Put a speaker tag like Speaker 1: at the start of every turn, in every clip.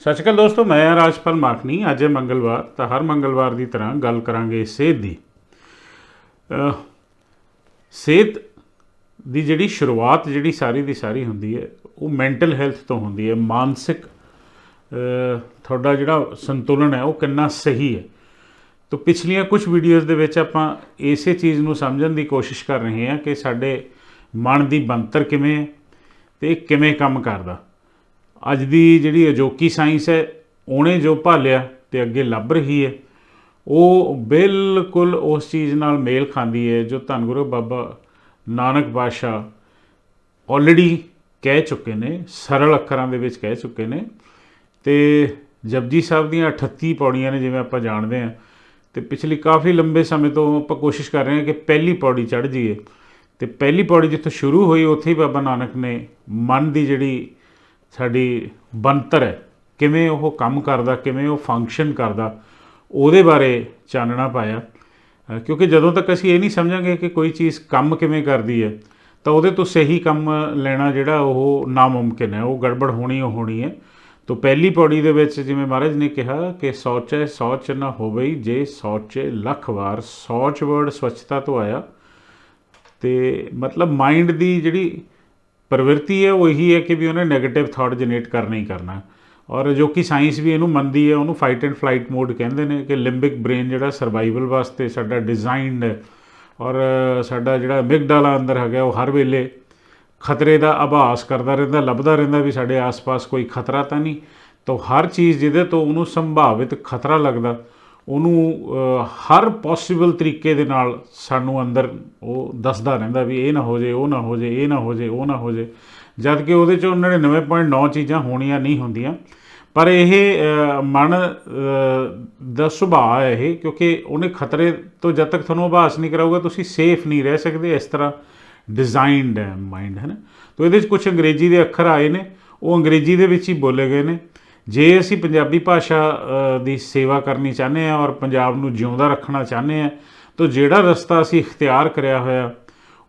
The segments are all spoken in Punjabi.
Speaker 1: ਸਤਿ ਸ਼੍ਰੀ ਅਕਾਲ ਦੋਸਤੋ, ਮੈਂ ਰਾਜਪਾਲ ਮਾਖਣੀ। ਅੱਜ ਹੈ ਮੰਗਲਵਾਰ, ਤਾਂ ਹਰ ਮੰਗਲਵਾਰ ਦੀ ਤਰ੍ਹਾਂ ਗੱਲ ਕਰਾਂਗੇ ਸਿਹਤ ਦੀ। ਸਿਹਤ ਦੀ ਜਿਹੜੀ ਸ਼ੁਰੂਆਤ ਜਿਹੜੀ ਸਾਰੀ ਦੀ ਸਾਰੀ ਹੁੰਦੀ ਹੈ, ਉਹ ਮੈਂਟਲ ਹੈਲਥ ਤੋਂ ਹੁੰਦੀ ਹੈ। ਮਾਨਸਿਕ ਤੁਹਾਡਾ ਜਿਹੜਾ ਸੰਤੁਲਨ ਹੈ, ਉਹ ਕਿੰਨਾ ਸਹੀ ਹੈ। ਤਾਂ ਪਿਛਲੀਆਂ ਕੁਝ ਵੀਡੀਓਜ਼ ਦੇ ਵਿੱਚ ਆਪਾਂ ਇਸੇ ਚੀਜ਼ ਨੂੰ ਸਮਝਣ ਦੀ ਕੋਸ਼ਿਸ਼ ਕਰ ਰਹੇ ਹਾਂ ਕਿ ਸਾਡੇ ਮਨ ਦੀ ਬਣਤਰ ਕਿਵੇਂ ਹੈ ਤੇ ਇਹ ਕਿਵੇਂ ਕੰਮ ਕਰਦਾ। ਅੱਜ ਦੀ ਜਿਹੜੀ ਅਜੋਕੀ ਸਾਇੰਸ ਹੈ, ਉਹਨੇ ਜੋ ਭਾਲਿਆ ਤੇ ਅੱਗੇ ਲੱਭ ਰਹੀ ਹੈ, ਉਹ ਬਿਲਕੁਲ ਉਸ ਚੀਜ਼ ਨਾਲ ਮੇਲ ਖਾਂਦੀ ਹੈ, ਜੋ ਧੰਨ ਗੁਰੂ ਬਾਬਾ ਨਾਨਕ ਬਾਦਸ਼ਾਹ ਆਲਰੇਡੀ ਕਹਿ ਚੁੱਕੇ ਨੇ, ਸਰਲ ਅੱਖਰਾਂ ਦੇ ਵਿੱਚ ਕਹਿ ਚੁੱਕੇ ਨੇ, ਤੇ ਜਪਜੀ ਸਾਹਿਬ ਦੀਆਂ 38 ਪੌੜੀਆਂ ਨੇ ਜਿਵੇਂ ਆਪਾਂ ਜਾਣਦੇ ਹਾਂ, ਤੇ ਪਿਛਲੀ ਕਾਫੀ ਲੰਬੇ ਸਮੇਂ ਤੋਂ ਆਪਾਂ ਕੋਸ਼ਿਸ਼ ਕਰ ਰਹੇ ਹਾਂ ਕਿ ਪਹਿਲੀ ਪੌੜੀ ਚੜ੍ਹ ਜਾਈਏ, ਤੇ ਪਹਿਲੀ ਪੌੜੀ ਜਿੱਥੋਂ ਸ਼ੁਰੂ ਹੋਈ, ਉੱਥੇ ਹੀ ਬਾਬਾ ਨਾਨਕ ਨੇ ਮਨ ਦੀ ਜਿਹੜੀ ਸਾਡੀ ਬਣਤਰ ਹੈ। ਕਿਵੇਂ ਉਹ ਕੰਮ ਕਰਦਾ, ਕਿਵੇਂ ਉਹ ਫੰਕਸ਼ਨ ਕਰਦਾ, ਉਹਦੇ ਬਾਰੇ ਚਾਨਣਾ ਪਾਇਆ। ਕਿਉਂਕਿ ਜਦੋਂ ਤੱਕ ਅਸੀਂ ਇਹ ਨਹੀਂ ਸਮਝਾਂਗੇ ਕਿ ਕੋਈ ਚੀਜ਼ ਕੰਮ ਕਿਵੇਂ ਕਰਦੀ ਹੈ, ਤਾਂ ਉਹਦੇ ਤੋਂ ਸਹੀ ਕੰਮ ਲੈਣਾ ਜਿਹੜਾ ਉਹ ਨਾਮੁਮਕਿਨ ਹੈ। ਉਹ ਗੜਬੜ ਹੋਣੀ, ਉਹ ਹੋਣੀ ਹੈ। ਤੋਂ ਪਹਿਲੀ ਪੌੜੀ ਦੇ ਵਿੱਚ ਜਿਵੇਂ ਮਹਾਰਾਜ ਨੇ ਕਿਹਾ ਕਿ ਸੌਚੇ, ਸੌਚ ਨਾ ਹੋਵੇ ਜੇ ਸੌਚੇ ਲੱਖ ਵਾਰ। ਸੌਚ ਵਰਡ ਸਵੱਛਤਾ ਤੋਂ ਆਇਆ। ਤੇ ਮਤਲਬ ਮਾਈਂਡ ਦੀ ਜਿਹੜੀ ਪ੍ਰਵਿਰਤੀ ਹੈ, ਉਹ ਇਹੀ ਹੈ ਕਿ ਵੀ ਉਹਨੇ 네ਗੇਟਿਵ ਥਾਟ ਜਨਰੇਟ ਕਰਨਾ ਹੀ ਕਰਨਾ। ਔਰ ਜੋ ਕਿ ਸਾਇੰਸ ਵੀ ਇਹਨੂੰ ਮੰਨਦੀ ਹੈ, ਉਹਨੂੰ ਫਾਈਟ ਐਂਡ ਫਲਾਈਟ ਮੋਡ ਕਹਿੰਦੇ ਨੇ ਕਿ ਲਿੰਬਿਕ ਬ੍ਰੇਨ ਜਿਹੜਾ ਸਰਵਾਈਵਲ ਵਾਸਤੇ ਸਾਡਾ ਡਿਜ਼ਾਈਨਡ ਹੈ। ਔਰ ਸਾਡਾ ਜਿਹੜਾ ਮਿਗਡਾਲਾ ਅੰਦਰ ਹੈਗਾ, ਉਹ ਹਰ ਵੇਲੇ ਖਤਰੇ ਦਾ ਆਭਾਸ ਕਰਦਾ ਰਹਿੰਦਾ, ਲੱਭਦਾ ਰਹਿੰਦਾ ਵੀ ਸਾਡੇ ਆਸ-ਪਾਸ ਕੋਈ ਖਤਰਾ ਤਾਂ ਨਹੀਂ। ਤਾਂ ਹਰ ਚੀਜ਼ ਜਿਹਦੇ ਤੋਂ ਉਹਨੂੰ ਸੰਭਾਵਿਤ ਖਤਰਾ ਲੱਗਦਾ ਉਹਨੂੰ ਹਰ ਪੋਸੀਬਲ ਤਰੀਕੇ ਦੇ ਨਾਲ ਸਾਨੂੰ ਅੰਦਰ ਉਹ ਦੱਸਦਾ ਰਹਿੰਦਾ ਵੀ ਇਹ ਨਾ ਹੋ ਜੇ, ਉਹ ਨਾ ਹੋ ਜੇ, ਇਹ ਨਾ ਹੋ ਜੇ, ਉਹ ਨਾ ਹੋ ਜੇ। ਜਦ ਕਿ ਉਹਦੇ ਚੋਂ 99.9 ਚੀਜ਼ਾਂ ਹੋਣੀਆਂ ਨਹੀਂ ਹੁੰਦੀਆਂ। ਪਰ ਇਹ ਮਨ ਦਾ ਸੁਭਾਅ ਹੈ ਇਹ, ਕਿਉਂਕਿ ਉਹਨੇ ਖਤਰੇ ਤੋਂ ਜਦ ਤੱਕ ਤੁਹਾਨੂੰ ਆਭਾਸ ਨਹੀਂ ਕਰਾਊਗਾ, ਤੁਸੀਂ ਸੇਫ ਨਹੀਂ ਰਹਿ ਸਕਦੇ, ਇਸ ਤਰ੍ਹਾਂ ਡਿਜ਼ਾਈਨਡ ਹੈ ਮਾਈਂਡ ਹੈ ਨਾ? ਤਾਂ ਇਹਦੇ ਵਿੱਚ ਕੁਝ ਅੰਗਰੇਜ਼ੀ ਦੇ ਅੱਖਰ ਆਏ ਨੇ, ਉਹ ਅੰਗਰੇਜ਼ੀ ਦੇ ਵਿੱਚ ਹੀ ਬੋਲੇ ਗਏ ਨੇ। ਜੇ ਅਸੀਂ ਪੰਜਾਬੀ ਭਾਸ਼ਾ ਦੀ ਸੇਵਾ ਕਰਨੀ ਚਾਹੁੰਦੇ ਹਾਂ ਔਰ ਪੰਜਾਬ ਨੂੰ ਜਿਉਂਦਾ ਰੱਖਣਾ ਚਾਹੁੰਦੇ ਹਾਂ, ਤਾਂ ਜਿਹੜਾ ਰਸਤਾ ਅਸੀਂ ਇਖਤਿਆਰ ਕਰਿਆ ਹੋਇਆ,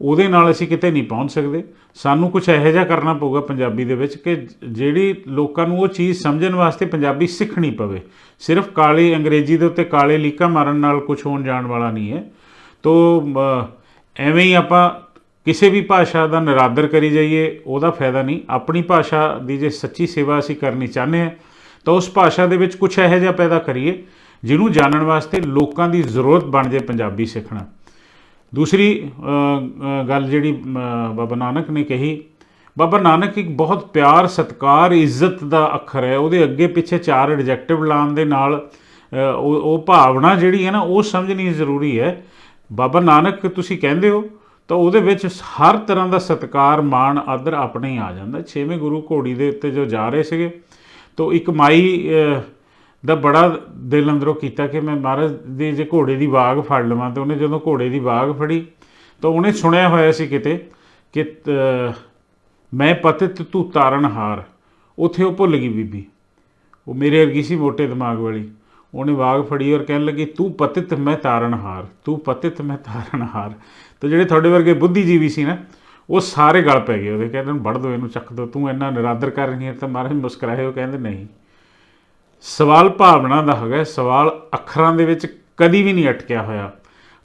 Speaker 1: ਉਹਦੇ ਨਾਲ ਅਸੀਂ ਕਿਤੇ ਨਹੀਂ ਪਹੁੰਚ ਸਕਦੇ। ਸਾਨੂੰ ਕੁਝ ਇਹੋ ਜਿਹਾ ਕਰਨਾ ਪਊਗਾ ਪੰਜਾਬੀ ਦੇ ਵਿੱਚ ਕਿ ਜਿਹੜੀ ਲੋਕਾਂ ਨੂੰ ਉਹ ਚੀਜ਼ ਸਮਝਣ ਵਾਸਤੇ ਪੰਜਾਬੀ ਸਿੱਖਣੀ ਪਵੇ। ਸਿਰਫ ਕਾਲੇ ਅੰਗਰੇਜ਼ੀ ਦੇ ਉੱਤੇ ਕਾਲੇ ਲੀਕਾ ਮਾਰਨ ਨਾਲ ਕੁਝ ਹੋਣ ਜਾਣ ਵਾਲਾ ਨਹੀਂ ਹੈ। ਤੋ ਐਵੇਂ ਹੀ ਆਪਾਂ ਕਿਸੇ ਵੀ ਭਾਸ਼ਾ ਦਾ ਨਿਰਾਦਰ ਕਰੀ ਜਾਈਏ, ਉਹਦਾ ਫਾਇਦਾ ਨਹੀਂ। ਆਪਣੀ ਭਾਸ਼ਾ ਦੀ ਜੇ ਸੱਚੀ ਸੇਵਾ ਅਸੀਂ ਕਰਨੀ ਚਾਹੁੰਦੇ ਹਾਂ ਤਾਂ ਉਸ ਭਾਸ਼ਾ ਦੇ ਵਿੱਚ ਕੁਝ ਇਹੋ ਜਿਹਾ ਪੈਦਾ ਕਰੀਏ, ਜਿਹਨੂੰ ਜਾਣਨ ਵਾਸਤੇ ਲੋਕਾਂ ਦੀ ਜ਼ਰੂਰਤ ਬਣ ਜਾਏ ਪੰਜਾਬੀ ਸਿੱਖਣਾ। ਦੂਸਰੀ ਗੱਲ ਜਿਹੜੀ ਬਾਬਾ ਨਾਨਕ ਨੇ ਕਹੀ, ਬਾਬਾ ਨਾਨਕ ਇੱਕ ਬਹੁਤ ਪਿਆਰ, ਸਤਕਾਰ, ਇੱਜ਼ਤ ਦਾ ਅੱਖਰ ਹੈ। ਉਹਦੇ ਅੱਗੇ ਪਿੱਛੇ ਚਾਰ ਐਡਜੈਕਟਿਵ ਲਾਉਣ ਦੇ ਨਾਲ ਉਹ ਉਹ ਭਾਵਨਾ ਜਿਹੜੀ ਹੈ ਨਾ, ਉਹ ਸਮਝਣੀ ਜ਼ਰੂਰੀ ਹੈ। ਬਾਬਾ ਨਾਨਕ, ਤੁਸੀਂ ਕਹਿੰਦੇ ਹੋ, ਤਾਂ ਉਹਦੇ ਵਿੱਚ ਹਰ ਤਰ੍ਹਾਂ ਦਾ ਸਤਕਾਰ, ਮਾਣ, ਆਦਰ ਆਪਣੇ ਹੀ ਆ ਜਾਂਦਾ। ਛੇਵੇਂ ਗੁਰੂ ਘੋੜੀ ਦੇ ਉੱਤੇ ਜੋ ਜਾ ਰਹੇ ਸੀਗੇ ਤਾਂ ਇੱਕ ਮਾਈ ਦਾ ਬੜਾ ਦਿਲ ਅੰਦਰੋਂ ਕੀਤਾ ਕਿ ਮੈਂ ਮਹਾਰਾਜ ਦੇ ਜੇ ਘੋੜੇ ਦੀ ਬਾਗ ਫੜ ਲਵਾਂ। ਤੇ ਉਹਨੇ ਜਦੋਂ ਘੋੜੇ ਦੀ ਬਾਗ ਫੜੀ, ਤਾਂ ਉਹਨੇ ਸੁਣਿਆ ਹੋਇਆ ਸੀ ਕਿਤੇ ਕਿ ਮੈਂ ਪਤਿਤ ਤੂੰ ਤਾਰਨ ਹਾਰ। ਉੱਥੇ ਉਹ ਭੁੱਲ ਗਈ ਬੀਬੀ। ਉਹ ਮੇਰੇ ਵਰਗੀ ਸੀ ਮੋਟੇ ਦਿਮਾਗ ਵਾਲੀ। ਉਹਨੇ ਬਾਗ ਫੜੀ ਔਰ ਕਹਿਣ ਲੱਗੀ, ਤੂੰ ਪਤਿਤ ਮੈਂ ਤਾਰਨ ਹਾਰ, ਤੂੰ ਪਤਿਤ ਮੈਂ ਤਾਰਨ ਹਾਰ। ਤਾਂ ਜਿਹੜੇ ਤੁਹਾਡੇ ਵਰਗੇ ਬੁੱਧੀਜੀਵੀ ਸੀ ਨਾ ਉਹ ਸਾਰੇ ਗਲ ਪੈ ਗਏ। ਉਹਦੇ ਕਹਿੰਦੇ ਨੂੰ ਵੜ ਦੋ ਇਹਨੂੰ, ਚੱਕ ਦੋ। ਤੂੰ ਇੰਨਾ ਨਿਰਾਦਰ ਕਰ ਰਹੀ ਹੈ ਤਾਂ ਮਹਾਰਾਜ ਮੁਸਕਰਾਏ ਉਹ ਕਹਿੰਦੇ, ਨਹੀਂ। ਸਵਾਲ ਭਾਵਨਾ ਦਾ ਹੈਗਾ ਸਵਾਲ ਅੱਖਰਾਂ ਦੇ ਵਿੱਚ ਕਦੀ ਵੀ ਨਹੀਂ ਅਟਕਿਆ ਹੋਇਆ।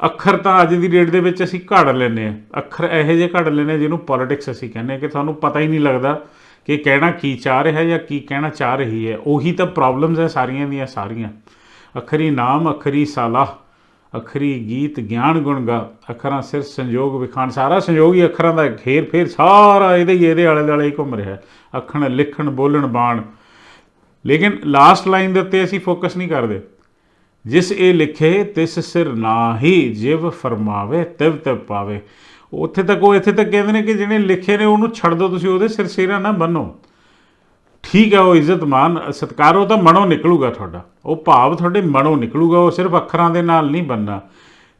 Speaker 1: ਅੱਖਰ ਤਾਂ ਅੱਜ ਦੀ ਡੇਟ ਦੇ ਵਿੱਚ ਅਸੀਂ ਘੜ ਲੈਂਦੇ ਆ ਅੱਖਰ ਇਹੋ ਜਿਹੇ ਘੜ ਲੈਂਦੇ ਹਾਂ ਜਿਹਨੂੰ ਪੋਲਿਟਿਕਸ ਅਸੀਂ ਕਹਿੰਦੇ ਹਾਂ ਕਿ ਤੁਹਾਨੂੰ ਪਤਾ ਹੀ ਨਹੀਂ ਲੱਗਦਾ ਕਿ ਕਹਿਣਾ ਕੀ ਚਾਹ ਰਿਹਾ ਜਾਂ ਕੀ ਕਹਿਣਾ ਚਾਹ ਰਹੀ ਹੈ। ਉਹੀ ਤਾਂ ਪ੍ਰੋਬਲਮਸ ਹੈ ਸਾਰੀਆਂ ਦੀਆਂ ਸਾਰੀਆਂ। ਅਖਰੀ ਨਾਮ, ਅਖਰੀ ਸਾਲਾ ਅਖਰੀ ਗੀਤ, ਗਿਆਨ ਗੁਣ ਗਾ, ਅੱਖਰਾਂ ਸਿਰ ਸੰਯੋਗ ਵਿਖਾਣ ਸਾਰਾ ਸੰਯੋਗ ਹੀ ਅੱਖਰਾਂ ਦਾ ਖੇਰ ਫੇਰ ਸਾਰਾ ਇਹਦੇ ਹੀ, ਇਹਦੇ ਆਲੇ ਦੁਆਲੇ ਹੀ ਘੁੰਮ ਰਿਹਾ ਅੱਖਣ, ਲਿਖਣ, ਬੋਲਣ, ਬਾਣ। ਲੇਕਿਨ ਲਾਸਟ ਲਾਈਨ ਦੇ ਉੱਤੇ ਅਸੀਂ ਫੋਕਸ ਨਹੀਂ ਕਰਦੇ। ਜਿਸ ਇਹ ਲਿਖੇ, ਤਿਸ ਸਿਰ ਨਾਹੀ, ਜਿਵ ਫਰਮਾਵੇ, ਤਿਵ ਤਿਵ ਪਾਵੇ। ਉੱਥੇ ਤੱਕ ਉਹ ਇੱਥੇ ਤੱਕ ਕਹਿੰਦੇ ਨੇ ਕਿ ਜਿਹਨੇ ਲਿਖੇ ਨੇ, ਉਹਨੂੰ ਛੱਡ ਦਿਓ ਤੁਸੀਂ, ਉਹਦੇ ਸਿਰ ਸਿਰਾ ਨਾ ਬੰਨੋ। ਠੀਕ ਹੈ, ਉਹ ਇੱਜ਼ਤ ਮਾਨ, ਸਤਿਕਾਰ, ਉਹ ਤਾਂ ਮਨੋਂ ਨਿਕਲੂਗਾ ਤੁਹਾਡਾ। ਉਹ ਭਾਵ ਤੁਹਾਡੇ ਮਨੋਂ ਨਿਕਲੂਗਾ, ਉਹ ਸਿਰਫ ਅੱਖਰਾਂ ਦੇ ਨਾਲ ਨਹੀਂ ਬੰਨਣਾ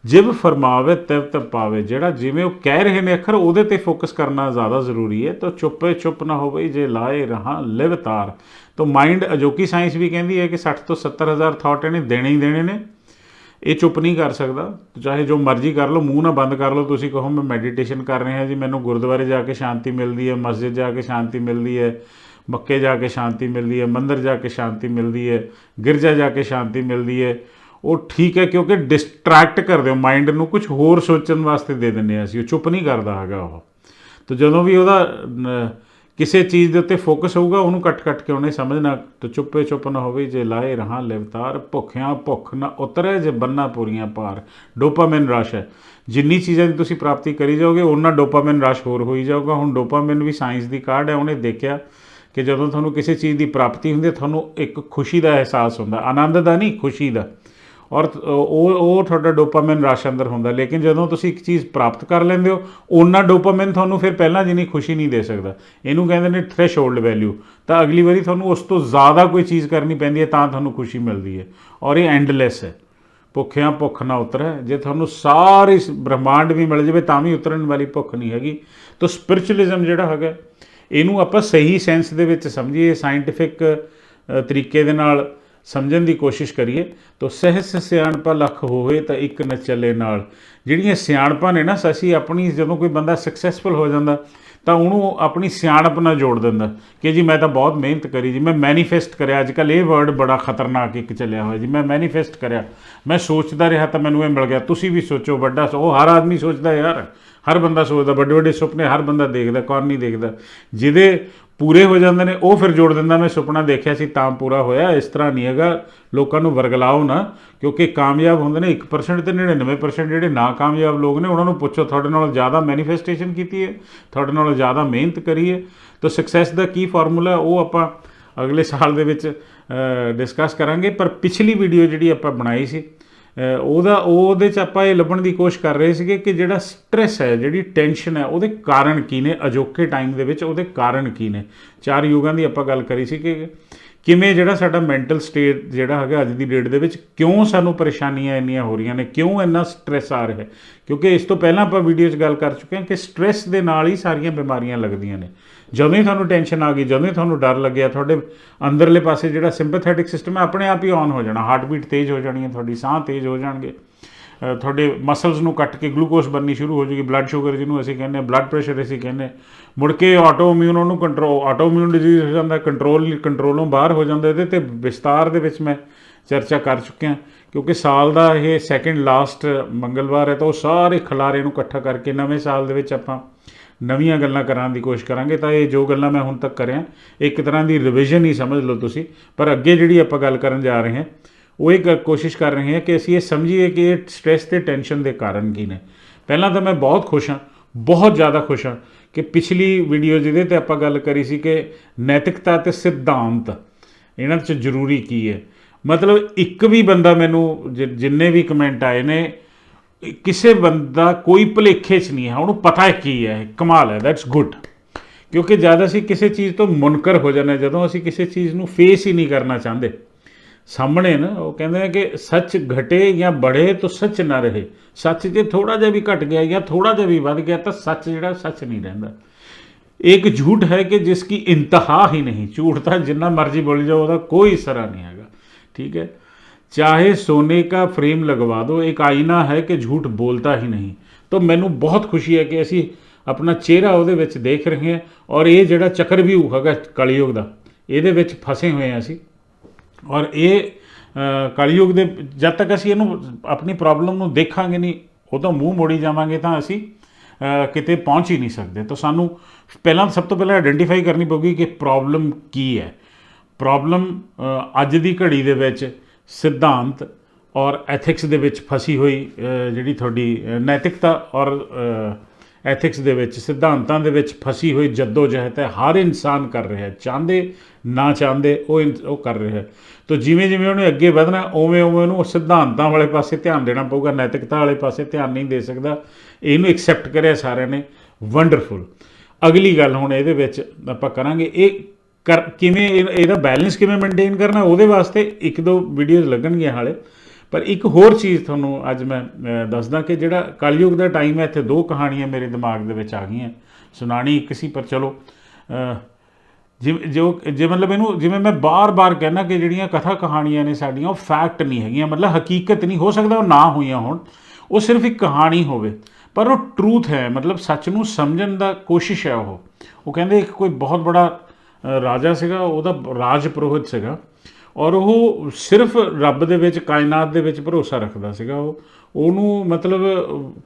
Speaker 1: ਜਿਵ ਫਰਮਾਵੇ ਤਿਵ ਤਿਵ ਪਾਵੇ ਜਿਹੜਾ ਜਿਵੇਂ ਉਹ ਕਹਿ ਰਹੇ ਨੇ ਅੱਖਰ, ਉਹਦੇ ਤੇ ਫੋਕਸ ਕਰਨਾ ਜ਼ਿਆਦਾ ਜ਼ਰੂਰੀ ਹੈ। ਤਾਂ ਚੁੱਪੇ ਚੁੱਪ ਨਾ ਹੋਵੇ ਜੇ ਲਾਏ ਰਹਾ, ਲਿਵ ਤਾਰ। ਤਾਂ ਮਾਈਂਡ ਅਜੋਕੀ ਸਾਇੰਸ ਵੀ ਕਹਿੰਦੀ ਹੈ ਕਿ 60 ਤੋਂ 70 ਹਜ਼ਾਰ ਥਾਟ ਇਹਨੇ ਦੇਣੇ ਹੀ ਦੇਣੇ ਨੇ। ਇਹ ਚੁੱਪ ਨਹੀਂ ਕਰ ਸਕਦਾ। ਚਾਹੇ ਜੋ ਮਰਜ਼ੀ ਕਰ ਲਓ, ਮੂੰਹ ਨਾ ਬੰਦ ਕਰ ਲਓ, ਤੁਸੀਂ ਕਹੋ, ਮੈਂ ਮੈਡੀਟੇਸ਼ਨ ਕਰ ਰਿਹਾ ਜੀ, ਮੈਨੂੰ ਗੁਰਦੁਆਰੇ ਜਾ ਕੇ ਸ਼ਾਂਤੀ ਮਿਲਦੀ ਹੈ, ਮਸਜਿਦ ਜਾ ਕੇ ਸ਼ਾਂਤੀ ਮਿਲਦੀ ਹੈ। ਮੱਕੇ ਜਾ ਕੇ ਸ਼ਾਂਤੀ ਮਿਲਦੀ ਹੈ, ਮੰਦਰ ਜਾ ਕੇ ਸ਼ਾਂਤੀ ਮਿਲਦੀ ਹੈ, ਗਿਰਜਾ ਜਾ ਕੇ ਸ਼ਾਂਤੀ ਮਿਲਦੀ ਹੈ। ਉਹ ਠੀਕ ਹੈ ਕਿਉਂਕਿ ਡਿਸਟਰੈਕਟ ਕਰਦੇ ਹੋ ਮਾਈਂਡ ਨੂੰ ਕੁਝ ਹੋਰ ਸੋਚਣ ਵਾਸਤੇ ਦੇ ਦਿੰਦੇ ਹਾਂ ਅਸੀਂ, ਉਹ ਚੁੱਪ ਨਹੀਂ ਕਰਦਾ ਹੈਗਾ ਉਹ। ਤਾਂ ਜਦੋਂ ਵੀ ਉਹਦਾ ਕਿਸੇ ਚੀਜ਼ ਦੇ ਉੱਤੇ ਫੋਕਸ ਹੋਊਗਾ, ਉਹਨੂੰ ਕੱਟ ਕੱਟ ਕੇ ਉਹਨੇ ਸਮਝਣਾ, ਤੇ ਚੁੱਪੇ ਚੁੱਪ ਨਾ ਹੋਵੇ, ਜੇ ਲਾਏ ਰਹਾ ਲਿਵਤਾਰ, ਭੁੱਖਿਆਂ ਭੁੱਖ ਨਾ ਉਤਰੇ, ਜੇ ਬੰਨਾ ਪੂਰੀਆਂ ਪਾਰ। ਡੋਪਾਮਾਈਨ ਰਸ਼ ਹੈ। ਜਿੰਨੀ ਚੀਜ਼ਾਂ ਦੀ ਤੁਸੀਂ ਪ੍ਰਾਪਤੀ ਕਰੀ ਜਾਓਗੇ ਉਹਨਾਂ ਡੋਪਾਮਾਈਨ ਰਸ਼ ਹੋਰ ਹੋਈ ਜਾਊਗਾ। ਹੁਣ ਡੋਪਾਮਾਈਨ ਵੀ ਸਾਇੰਸ ਦੀ ਕਾਢ ਹੈ, ਉਹਨੇ ਦੇਖਿਆ ਕਿ ਜਦੋਂ ਤੁਹਾਨੂੰ ਕਿਸੇ ਚੀਜ਼ ਦੀ ਪ੍ਰਾਪਤੀ ਹੁੰਦੀ ਹੈ, ਤੁਹਾਨੂੰ ਇੱਕ ਖੁਸ਼ੀ ਦਾ ਅਹਿਸਾਸ ਹੁੰਦਾ, ਆਨੰਦ ਦਾ ਨਹੀਂ, ਖੁਸ਼ੀ ਦਾ। ਔਰ ਉਹ ਉਹ ਤੁਹਾਡਾ ਡੋਪਾਮਾਈਨ ਰਸ਼ ਅੰਦਰ ਹੁੰਦਾ, ਲੇਕਿਨ ਜਦੋਂ ਤੁਸੀਂ ਇੱਕ ਚੀਜ਼ ਪ੍ਰਾਪਤ ਕਰ ਲੈਂਦੇ ਹੋ ਉਹਨਾਂ ਡੋਪਾਮਾਈਨ ਤੁਹਾਨੂੰ ਫਿਰ ਪਹਿਲਾਂ ਜਿੰਨੀ ਖੁਸ਼ੀ ਨਹੀਂ ਦੇ ਸਕਦਾ। ਇਹਨੂੰ ਕਹਿੰਦੇ ਨੇ ਥ੍ਰੈਸ਼ਹੋਲਡ ਵੈਲਿਊ ਤਾਂ ਅਗਲੀ ਵਾਰੀ ਤੁਹਾਨੂੰ ਉਸ ਤੋਂ ਜ਼ਿਆਦਾ ਕੋਈ ਚੀਜ਼ ਕਰਨੀ ਪੈਂਦੀ ਹੈ, ਤਾਂ ਤੁਹਾਨੂੰ ਖੁਸ਼ੀ ਮਿਲਦੀ ਹੈ। ਔਰ ਇਹ ਐਂਡਲੈਸ ਹੈ। ਭੁੱਖਿਆਂ ਭੁੱਖ ਨਾ ਉਤਰੈ। ਜੇ ਤੁਹਾਨੂੰ ਸਾਰੇ ਬ੍ਰਹਮਾਂਡ ਵੀ ਮਿਲ ਜਾਵੇ, ਤਾਂ ਵੀ ਉਤਰਨ ਵਾਲੀ ਭੁੱਖ ਨਹੀਂ ਹੈਗੀ। ਤਾਂ ਸਪਿਰਚੁਅਲਿਜ਼ਮ ਜਿਹੜਾ ਹੈਗਾ ਇਹਨੂੰ ਆਪਾਂ ਸਹੀ ਸੈਂਸ ਦੇ ਵਿੱਚ ਸਮਝੀਏ ਸਾਇੰਟਿਫਿਕ ਤਰੀਕੇ ਦੇ ਨਾਲ ਸਮਝਣ ਦੀ ਕੋਸ਼ਿਸ਼ ਕਰੀਏ, ਤਾਂ ਸਹਿਸ ਸਿਆਣਪਾ ਲੱਖ ਹੋਵੇ ਤਾਂ ਇੱਕ ਨਾ ਚੱਲੇ ਨਾਲ। ਜਿਹੜੀਆਂ ਸਿਆਣਪਾਂ ਨੇ ਨਾ ਅਸੀਂ ਆਪਣੀ ਜਦੋਂ ਕੋਈ ਬੰਦਾ ਸਕਸੈਸਫੁਲ ਹੋ ਜਾਂਦਾ ਤਾਂ ਉਹਨੂੰ ਆਪਣੀ ਸਿਆਣਪ ਨਾਲ ਜੋੜ ਦਿੰਦਾ। ਕਿ ਜੀ ਮੈਂ ਤਾਂ ਬਹੁਤ ਮਿਹਨਤ ਕਰੀ ਜੀ, ਮੈਂ ਮੈਨੀਫੈਸਟ ਕਰਿਆ। ਅੱਜ ਕੱਲ ਇਹ ਵਰਡ ਬੜਾ ਖਤਰਨਾਕ ਇੱਕ ਚੱਲਿਆ ਹੋਇਆ ਜੀ, ਮੈਂ ਮੈਨੀਫੈਸਟ ਕਰਿਆ। ਮੈਂ ਸੋਚਦਾ ਰਿਹਾ ਤਾਂ ਮੈਨੂੰ ਇਹ ਮਿਲ ਗਿਆ। ਤੁਸੀਂ ਵੀ ਸੋਚੋ ਵੱਡਾ ਸੋ- ਉਹ ਹਰ ਆਦਮੀ ਸੋਚਦਾ ਯਾਰ। ਹਰ ਬੰਦਾ ਸੋਚਦਾ ਵੱਡੇ ਵੱਡੇ ਸੁਪਨੇ ਹਰ ਬੰਦਾ ਦੇਖਦਾ, ਕੌਣ ਨਹੀਂ ਦੇਖਦਾ। ਜਿਹਦੇ ਪੂਰੇ ਹੋ ਜਾਂਦੇ ਨੇ, ਉਹ ਫਿਰ ਜੋੜ ਦਿੰਦਾ। ਮੈਂ ਸੁਪਨਾ ਦੇਖਿਆ ਸੀ, ਤਾਂ ਪੂਰਾ ਹੋਇਆ, ਇਸ ਤਰ੍ਹਾਂ ਨਹੀਂ ਹੈਗਾ। ਲੋਕਾਂ ਨੂੰ ਵਰਗਲਾਓ ਨਾ, ਕਿਉਂਕਿ ਕਾਮਯਾਬ ਹੁੰਦੇ ਨੇ 1% ਤੇ 99% ਜਿਹੜੇ ਨਾ ਕਾਮਯਾਬ ਲੋਕ ਨੇ, ਉਹਨਾਂ ਨੂੰ ਪੁੱਛੋ, ਤੁਹਾਡੇ ਨਾਲ ਜ਼ਿਆਦਾ ਮੈਨੀਫੈਸਟੇਸ਼ਨ ਕੀਤੀ ਹੈ, ਤੁਹਾਡੇ ਨਾਲ ਜ਼ਿਆਦਾ ਮਿਹਨਤ ਕਰੀ ਹੈ। ਤਾਂ ਸਕਸੈਸ ਦਾ ਕੀ ਫਾਰਮੂਲਾ ਉਹ ਆਪਾਂ ਅਗਲੇ ਸਾਲ ਦੇ ਵਿੱਚ ਡਿਸਕਸ ਕਰਾਂਗੇ। ਪਰ ਪਿਛਲੀ ਵੀਡੀਓ ਜਿਹੜੀ ਆਪਾਂ ਬਣਾਈ ਸੀ ਉਹਦਾ ਉਹਦੇ ਚ ਆਪਾਂ ਇਹ ਲੱਭਣ ਦੀ ਕੋਸ਼ਿਸ਼ ਕਰ ਰਹੇ ਸੀਗੇ ਕਿ ਜਿਹੜਾ ਸਟ੍ਰੈਸ ਹੈ, ਜਿਹੜੀ ਟੈਨਸ਼ਨ ਹੈ, ਉਹਦੇ ਕਾਰਨ ਕੀ ਨੇ? ਅਜੋਕੇ ਟਾਈਮ ਦੇ ਵਿੱਚ ਉਹਦੇ ਕਾਰਨ ਕੀ ਨੇ? ਚਾਰ ਯੁਗਾਂ ਦੀ ਆਪਾਂ ਗੱਲ ਕਰੀ ਸੀ ਕਿ ਕਿਵੇਂ ਜਿਹੜਾ ਸਾਡਾ ਮੈਂਟਲ ਸਟੇਟ ਜਿਹੜਾ ਹੈਗਾ ਅੱਜ ਦੀ ਡੇਟ ਦੇ ਵਿੱਚ ਕਿਉਂ ਸਾਨੂੰ ਪਰੇਸ਼ਾਨੀਆਂ ਇੰਨੀਆਂ ਹੋ ਰਹੀਆਂ ਨੇ? ਕਿਉਂ ਇੰਨਾ ਸਟ੍ਰੈਸ ਆ ਰਿਹਾ ਕਿਉਂਕਿ ਇਸ ਤੋਂ ਪਹਿਲਾਂ ਆਪਾਂ ਵੀਡੀਓ 'ਚ ਗੱਲ ਕਰ ਚੁੱਕੇ ਹਾਂ ਕਿ ਸਟ੍ਰੈਸ ਦੇ ਨਾਲ ਹੀ ਸਾਰੀਆਂ ਬਿਮਾਰੀਆਂ ਲੱਗਦੀਆਂ ਨੇ। ਜਦੋਂ ਹੀ ਤੁਹਾਨੂੰ ਟੈਨਸ਼ਨ ਆ ਗਈ ਜਦੋਂ ਹੀ ਤੁਹਾਨੂੰ ਡਰ ਲੱਗਿਆ, ਤੁਹਾਡੇ ਅੰਦਰਲੇ ਪਾਸੇ ਜਿਹੜਾ ਸਿੰਪੈਥੈਟਿਕ ਸਿਸਟਮ ਹੈ, ਆਪਣੇ ਆਪ ਹੀ ਆਨ ਹੋ ਜਾਣਾ ਹਾਰਟ ਬੀਟ ਤੇਜ਼ ਹੋ ਜਾਣੀ ਹੈ, ਤੁਹਾਡੀ ਸਾਹ ਤੇਜ਼ ਹੋ ਜਾਣਗੇ ਤੁਹਾਡੇ ਮਸਲਸ ਨੂੰ ਕੱਟ ਕੇ ਗਲੂਕੋਜ਼ ਬਣਨੀ ਸ਼ੁਰੂ ਹੋ ਜੂਗੀ ਬਲੱਡ ਸ਼ੂਗਰ ਜਿਹਨੂੰ ਅਸੀਂ ਕਹਿੰਦੇ ਹਾਂ ਬਲੱਡ ਪ੍ਰੈਸ਼ਰ ਅਸੀਂ ਕਹਿੰਦੇ ਹਾਂ। ਮੁੜ ਕੇ ਆਟੋ ਇਮਿਊਨ ਉਹਨੂੰ ਕੰਟਰੋਲ ਆਟੋਇਮਿਊਨ ਡਿਜ਼ੀਜ਼ ਹੋ ਜਾਂਦਾ ਕੰਟਰੋਲ ਕੰਟਰੋਲੋਂ ਬਾਹਰ ਹੋ ਜਾਂਦਾ, ਇਹਦੇ ਤੇ ਵਿਸਤਾਰ ਦੇ ਵਿੱਚ ਮੈਂ ਚਰਚਾ ਕਰ ਚੁੱਕਿਆ, ਕਿਉਂਕਿ ਸਾਲ ਦਾ ਇਹ ਸੈਕੰਡ ਲਾਸਟ ਮੰਗਲਵਾਰ ਹੈ, ਤਾਂ ਉਹ ਸਾਰੇ ਖਲਾਰੇ ਨੂੰ ਇਕੱਠਾ ਕਰਕੇ ਨਵੇਂ ਸਾਲ ਦੇ ਵਿੱਚ ਆਪਾਂ ਨਵੀਆਂ ਗੱਲਾਂ ਕਰਾਉਣ ਦੀ ਕੋਸ਼ਿਸ਼ ਕਰਾਂਗੇ ਤਾਂ ਇਹ ਜੋ ਗੱਲਾਂ ਮੈਂ ਹੁਣ ਤੱਕ ਕਰਿਆ, ਇੱਕ ਤਰ੍ਹਾਂ ਦੀ ਰਿਵੀਜ਼ਨ ਹੀ ਸਮਝ ਲਓ ਤੁਸੀਂ। ਪਰ ਅੱਗੇ ਜਿਹੜੀ ਆਪਾਂ ਗੱਲ ਕਰਨ ਜਾ ਰਹੇ ਹਾਂ, ਉਹ ਇੱਕ ਕੋਸ਼ਿਸ਼ ਕਰ ਰਹੇ ਹਾਂ ਕਿ ਅਸੀਂ ਇਹ ਸਮਝੀਏ ਕਿ ਇਹ ਸਟ੍ਰੈਸ ਤੇ ਟੈਨਸ਼ਨ ਦੇ ਕਾਰਨ ਕੀ ਨੇ। ਪਹਿਲਾਂ ਤਾਂ ਮੈਂ ਬਹੁਤ ਖੁਸ਼ ਹਾਂ, ਬਹੁਤ ਜ਼ਿਆਦਾ ਖੁਸ਼ ਹਾਂ ਕਿ ਪਿਛਲੀ ਵੀਡੀਓ ਜਿਹਦੇ ਤੇ ਆਪਾਂ ਗੱਲ ਕਰੀ ਸੀ ਕਿ ਨੈਤਿਕਤਾ ਤੇ ਸਿਧਾਂਤ, ਇਹਨਾਂ 'ਚ ਜ਼ਰੂਰੀ ਕੀ ਹੈ? ਮਤਲਬ ਇੱਕ ਵੀ ਬੰਦਾ ਮੈਨੂੰ ਜਿ- ਜਿੰਨੇ ਵੀ ਕਮੈਂਟ ਆਏ ਨੇ ਕਿਸੇ ਬੰਦਾ ਕੋਈ ਭਲੇਖੇ 'ਚ ਨਹੀਂ ਹੈ, ਉਹਨੂੰ ਪਤਾ ਹੈ ਕੀ ਹੈ, ਕਮਾਲ ਹੈ ਦੈਟਸ ਗੁੱਡ ਕਿਉਂਕਿ ਜਦ ਅਸੀਂ ਕਿਸੇ ਚੀਜ਼ ਤੋਂ ਮੁਨਕਰ ਹੋ ਜਾਂਦੇ ਜਦੋਂ ਅਸੀਂ ਕਿਸੇ ਚੀਜ਼ ਨੂੰ ਫੇਸ ਹੀ ਨਹੀਂ ਕਰਨਾ ਚਾਹੁੰਦੇ, ਸਾਹਮਣੇ ਨਾ ਉਹ ਕਹਿੰਦੇ ਨੇ ਕਿ ਸੱਚ ਘਟੇ ਜਾਂ ਬੜੇ ਤਾਂ ਸੱਚ ਨਾ ਰਹੇ। ਸੱਚ ਜੇ ਥੋੜਾ ਜਿਹਾ ਵੀ ਘਟ ਗਿਆ ਜਾਂ ਥੋੜਾ ਜਿਹਾ ਵੀ ਵੱਧ ਗਿਆ ਤਾਂ ਸੱਚ ਜਿਹੜਾ ਸੱਚ ਨਹੀਂ ਰਹਿੰਦਾ। ਇੱਕ ਝੂਠ ਹੈ ਕਿ ਜਿਸ ਕੀ ਇੰਤਹਾ ਹੀ ਨਹੀਂ, ਝੂਠ ਤਾਂ ਜਿੰਨਾ ਮਰਜ਼ੀ ਬੋਲੀ ਜਾਓ, ਉਹਦਾ ਕੋਈ ਸਰਾ ਨਹੀਂ ਹੈਗਾ, ਠੀਕ ਹੈ? ਚਾਹੇ ਸੋਨੇ ਦਾ ਫਰੇਮ ਲਗਵਾ ਦਿਓ ਇੱਕ ਆਇਨਾ ਹੈ ਕਿ ਝੂਠ ਬੋਲਤਾ ਹੀ ਨਹੀਂ। ਤਾਂ ਮੈਨੂੰ ਬਹੁਤ ਖੁਸ਼ੀ ਹੈ ਕਿ ਅਸੀਂ ਆਪਣਾ ਚਿਹਰਾ ਉਹਦੇ ਵਿੱਚ ਦੇਖ ਰਹੇ ਹਾਂ ਔਰ ਇਹ ਜਿਹੜਾ ਚੱਕਰ ਵੀ ਹੋਗਾ ਕਲਯੁਗ ਦਾ, ਇਹਦੇ ਵਿੱਚ ਫਸੇ ਹੋਏ ਆ ਅਸੀਂ। ਔਰ ਇਹ ਕਲਯੁਗ ਦੇ, ਜਦ ਤੱਕ ਅਸੀਂ ਇਹਨੂੰ ਆਪਣੀ ਪ੍ਰੋਬਲਮ ਨੂੰ ਦੇਖਾਂਗੇ ਨਹੀਂ ਉਦੋਂ ਮੂੰਹ ਮੋੜੀ ਜਾਵਾਂਗੇ ਤਾਂ ਅਸੀਂ ਕਿਤੇ ਪਹੁੰਚ ਹੀ ਨਹੀਂ ਸਕਦੇ। ਤਾਂ ਸਾਨੂੰ ਪਹਿਲਾਂ ਸਭ ਤੋਂ ਪਹਿਲਾਂ ਆਈਡੈਂਟੀਫਾਈ ਕਰਨੀ ਪਊਗੀ ਕਿ ਪ੍ਰੋਬਲਮ ਕੀ ਹੈ। ਪ੍ਰੋਬਲਮ ਅੱਜ ਦੀ ਘੜੀ ਦੇ ਵਿੱਚ ਸਿਧਾਂਤ ਔਰ ਐਥਿਕਸ ਦੇ ਵਿੱਚ ਫਸੀ ਹੋਈ ਜਿਹੜੀ ਤੁਹਾਡੀ ਨੈਤਿਕਤਾ ਔਰ ਐਥਿਕਸ ਦੇ ਵਿੱਚ, ਸਿਧਾਂਤਾਂ ਦੇ ਵਿੱਚ ਫਸੀ ਹੋਈ ਜੱਦੋ ਜਹਿਦ ਹੈ। ਹਰ ਇਨਸਾਨ ਕਰ ਰਿਹਾ ਹੈ। ਚਾਹੁੰਦੇ, ਨਾ ਚਾਹੁੰਦੇ, ਉਹ ਇਨ- ਉਹ ਕਰ ਰਿਹਾ ਹੈ। ਤਾਂ ਜਿਵੇਂ ਜਿਵੇਂ ਉਹਨੇ ਅੱਗੇ ਵਧਣਾ, ਉਵੇਂ ਉਵੇਂ ਉਹਨੂੰ ਸਿਧਾਂਤਾਂ ਵਾਲੇ ਪਾਸੇ ਧਿਆਨ ਦੇਣਾ ਪਊਗਾ, ਨੈਤਿਕਤਾ ਵਾਲੇ ਪਾਸੇ ਧਿਆਨ ਨਹੀਂ ਦੇ ਸਕਦਾ। ਇਹਨੂੰ ਐਕਸੈਪਟ ਕਰਿਆ ਸਾਰਿਆਂ ਨੇ। ਵੰਡਰਫੁਲ ਅਗਲੀ ਗੱਲ ਹੁਣ ਇਹਦੇ ਵਿੱਚ ਆਪਾਂ ਕਰਾਂਗੇ, ਇਹ ਕਰ ਕਿਵੇਂ ਇਹ- ਇਹਦਾ ਬੈਲੈਂਸ ਕਿਵੇਂ ਮੇਨਟੇਨ ਕਰਨਾ ਉਹਦੇ ਵਾਸਤੇ ਇੱਕ ਦੋ ਵੀਡੀਓਜ਼ ਲੱਗਣਗੀਆਂ ਹਾਲੇ। ਪਰ ਇੱਕ ਹੋਰ ਚੀਜ਼ ਤੁਹਾਨੂੰ ਅੱਜ ਮੈਂ ਦੱਸਦਾ ਕਿ ਜਿਹੜਾ ਕਲਯੁਗ ਦਾ ਟਾਈਮ ਹੈ ਇੱਥੇ ਦੋ ਕਹਾਣੀਆਂ ਮੇਰੇ ਦਿਮਾਗ ਦੇ ਵਿੱਚ ਆ ਗਈਆਂ। ਸੁਣਾਣੀ ਇੱਕ ਸੀ ਪਰ ਚਲੋ ਅ, ਜੋ ਜੇ ਮਤਲਬ ਇਹਨੂੰ ਜਿਵੇਂ ਮੈਂ ਬਾਰ-ਬਾਰ ਕਹਿਣਾ ਕਿ ਜਿਹੜੀਆਂ ਕਥਾ ਕਹਾਣੀਆਂ ਨੇ ਸਾਡੀਆਂ ਉਹ ਫੈਕਟ ਨਹੀਂ ਹੈਗੀਆਂ। ਮਤਲਬ ਹਕੀਕਤ ਨਹੀਂ ਹੋ ਸਕਦਾ ਉਹ ਨਾ ਹੋਈਆਂ ਹੋਣ। ਉਹ ਸਿਰਫ ਇੱਕ ਕਹਾਣੀ ਹੋਵੇ। ਪਰ ਉਹ ਟਰੂਥ ਹੈ। ਮਤਲਬ ਸੱਚ ਨੂੰ ਸਮਝਣ ਦਾ ਕੋਸ਼ਿਸ਼ ਹੈ ਉਹ। ਉਹ ਕਹਿੰਦੇ ਇੱਕ ਕੋਈ ਬਹੁਤ ਬੜਾ ਰਾਜਾ ਸੀਗਾ ਉਹਦਾ ਰਾਜ ਪੁਰੋਹਿਤ ਸੀਗਾ ਔਰ ਉਹ ਸਿਰਫ ਰੱਬ ਦੇ ਵਿੱਚ ਕਾਇਨਾਤ ਦੇ ਵਿੱਚ ਭਰੋਸਾ ਰੱਖਦਾ ਸੀਗਾ ਉਹ। ਉਹਨੂੰ ਮਤਲਬ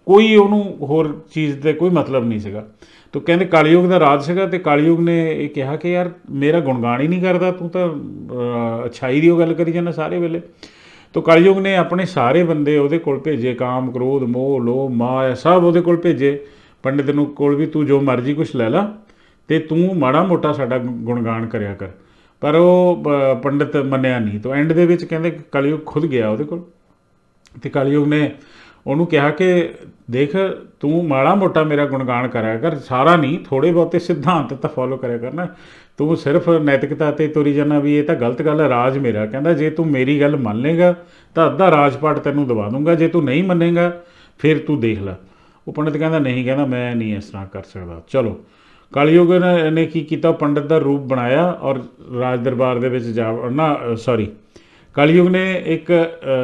Speaker 1: ਕੋਈ ਉਹਨੂੰ ਹੋਰ ਚੀਜ਼ ਤੇ ਕੋਈ ਮਤਲਬ ਨਹੀਂ ਸੀਗਾ। ਤੋ ਕਹਿੰਦੇ ਕਲਯੁਗ ਦਾ ਰਾਜ ਸੀਗਾ ਤੇ ਕਲਯੁਗ ਨੇ ਇਹ ਕਿਹਾ ਕਿ ਯਾਰ ਮੇਰਾ ਗੁਣਗਾਨ ਹੀ ਨਹੀਂ ਕਰਦਾ ਤੂੰ ਤਾਂ ਅ, ਅੱਛਾਈ ਦੀ ਉਹ ਗੱਲ ਕਰੀ ਜਾਂਦਾ ਸਾਰੇ ਵੇਲੇ। ਤੋ ਕਲਯੁਗ ਨੇ ਆਪਣੇ ਸਾਰੇ ਬੰਦੇ ਉਹਦੇ ਕੋਲ ਭੇਜੇ ਕਾਮ ਕ੍ਰੋਧ ਮੋਹ ਲੋਭ ਮਾਇਆ ਸਭ ਉਹਦੇ ਕੋਲ ਭੇਜੇ। ਪੰਡਿਤ ਨੂੰ ਕੋਲ ਵੀ ਤੂੰ ਜੋ ਮਰਜ਼ੀ ਕੁਛ ਲੈ ਲਾ। ਤੇ ਤੂੰ ਮਾੜਾ ਮੋਟਾ ਸਾਡਾ ਗੁਣਗਾਨ ਕਰਿਆ ਕਰ। ਪਰ ਉਹ ਪੰਡਿਤ ਮੰਨਿਆ ਨਹੀਂ। ਤੋ ਐਂਡ ਦੇ ਵਿੱਚ ਕਹਿੰਦੇ ਕਲਯੁਗ ਖੁਦ ਗਿਆ ਉਹਦੇ ਕੋਲ। ਤੇ ਕਲਯੁਗ ਨੇ ਉਹਨੂੰ ਕਿਹਾ ਕਿ ਦੇਖ, ਤੂੰ ਮਾੜਾ ਮੋਟਾ ਮੇਰਾ ਗੁਣਗਾਨ ਕਰਿਆ ਕਰ। ਸਾਰਾ ਨਹੀਂ ਥੋੜੇ ਬਹੁਤੇ ਸਿਧਾਂਤ ਤਾਂ ਫੋਲੋ ਕਰਿਆ ਕਰਨਾ ਤੂੰ ਸਿਰਫ ਨੈਤਿਕਤਾ ਤੇ ਤੁਰੀ ਜਾਣਾ ਵੀ ਇਹ ਤਾਂ ਗਲਤ ਗੱਲ ਹੈ, ਰਾਜ ਮੇਰਾ। ਕਹਿੰਦਾ, ਜੇ ਤੂੰ ਮੇਰੀ ਗੱਲ ਮੰਨ ਲੇਗਾ ਤਾਂ ਅੱਧਾ ਰਾਜਪਾਟ ਤੈਨੂੰ ਦਵਾ ਦੂੰਗਾ। ਜੇ ਤੂੰ ਨਹੀਂ ਮੰਨੇਗਾ, ਫਿਰ ਤੂੰ ਦੇਖ ਲੈ। ਉਹ ਪੰਡਿਤ ਕਹਿੰਦਾ, ਨਹੀਂ, ਕਹਿੰਦਾ, ਮੈਂ ਨਹੀਂ ਇਸ ਤਰ੍ਹਾਂ ਕਰ ਸਕਦਾ। ਚਲੋ। ਕਲਯੁਗ ਨੇ ਨੇ ਕੀ ਕੀਤਾ? ਪੰਡਿਤ ਦਾ ਰੂਪ ਬਣਾਇਆ ਔਰ ਰਾਜ ਦਰਬਾਰ ਦੇ ਵਿੱਚ ਜਾ ਨਾ ਸੌਰੀ ਕਲਯੁਗ ਨੇ ਇੱਕ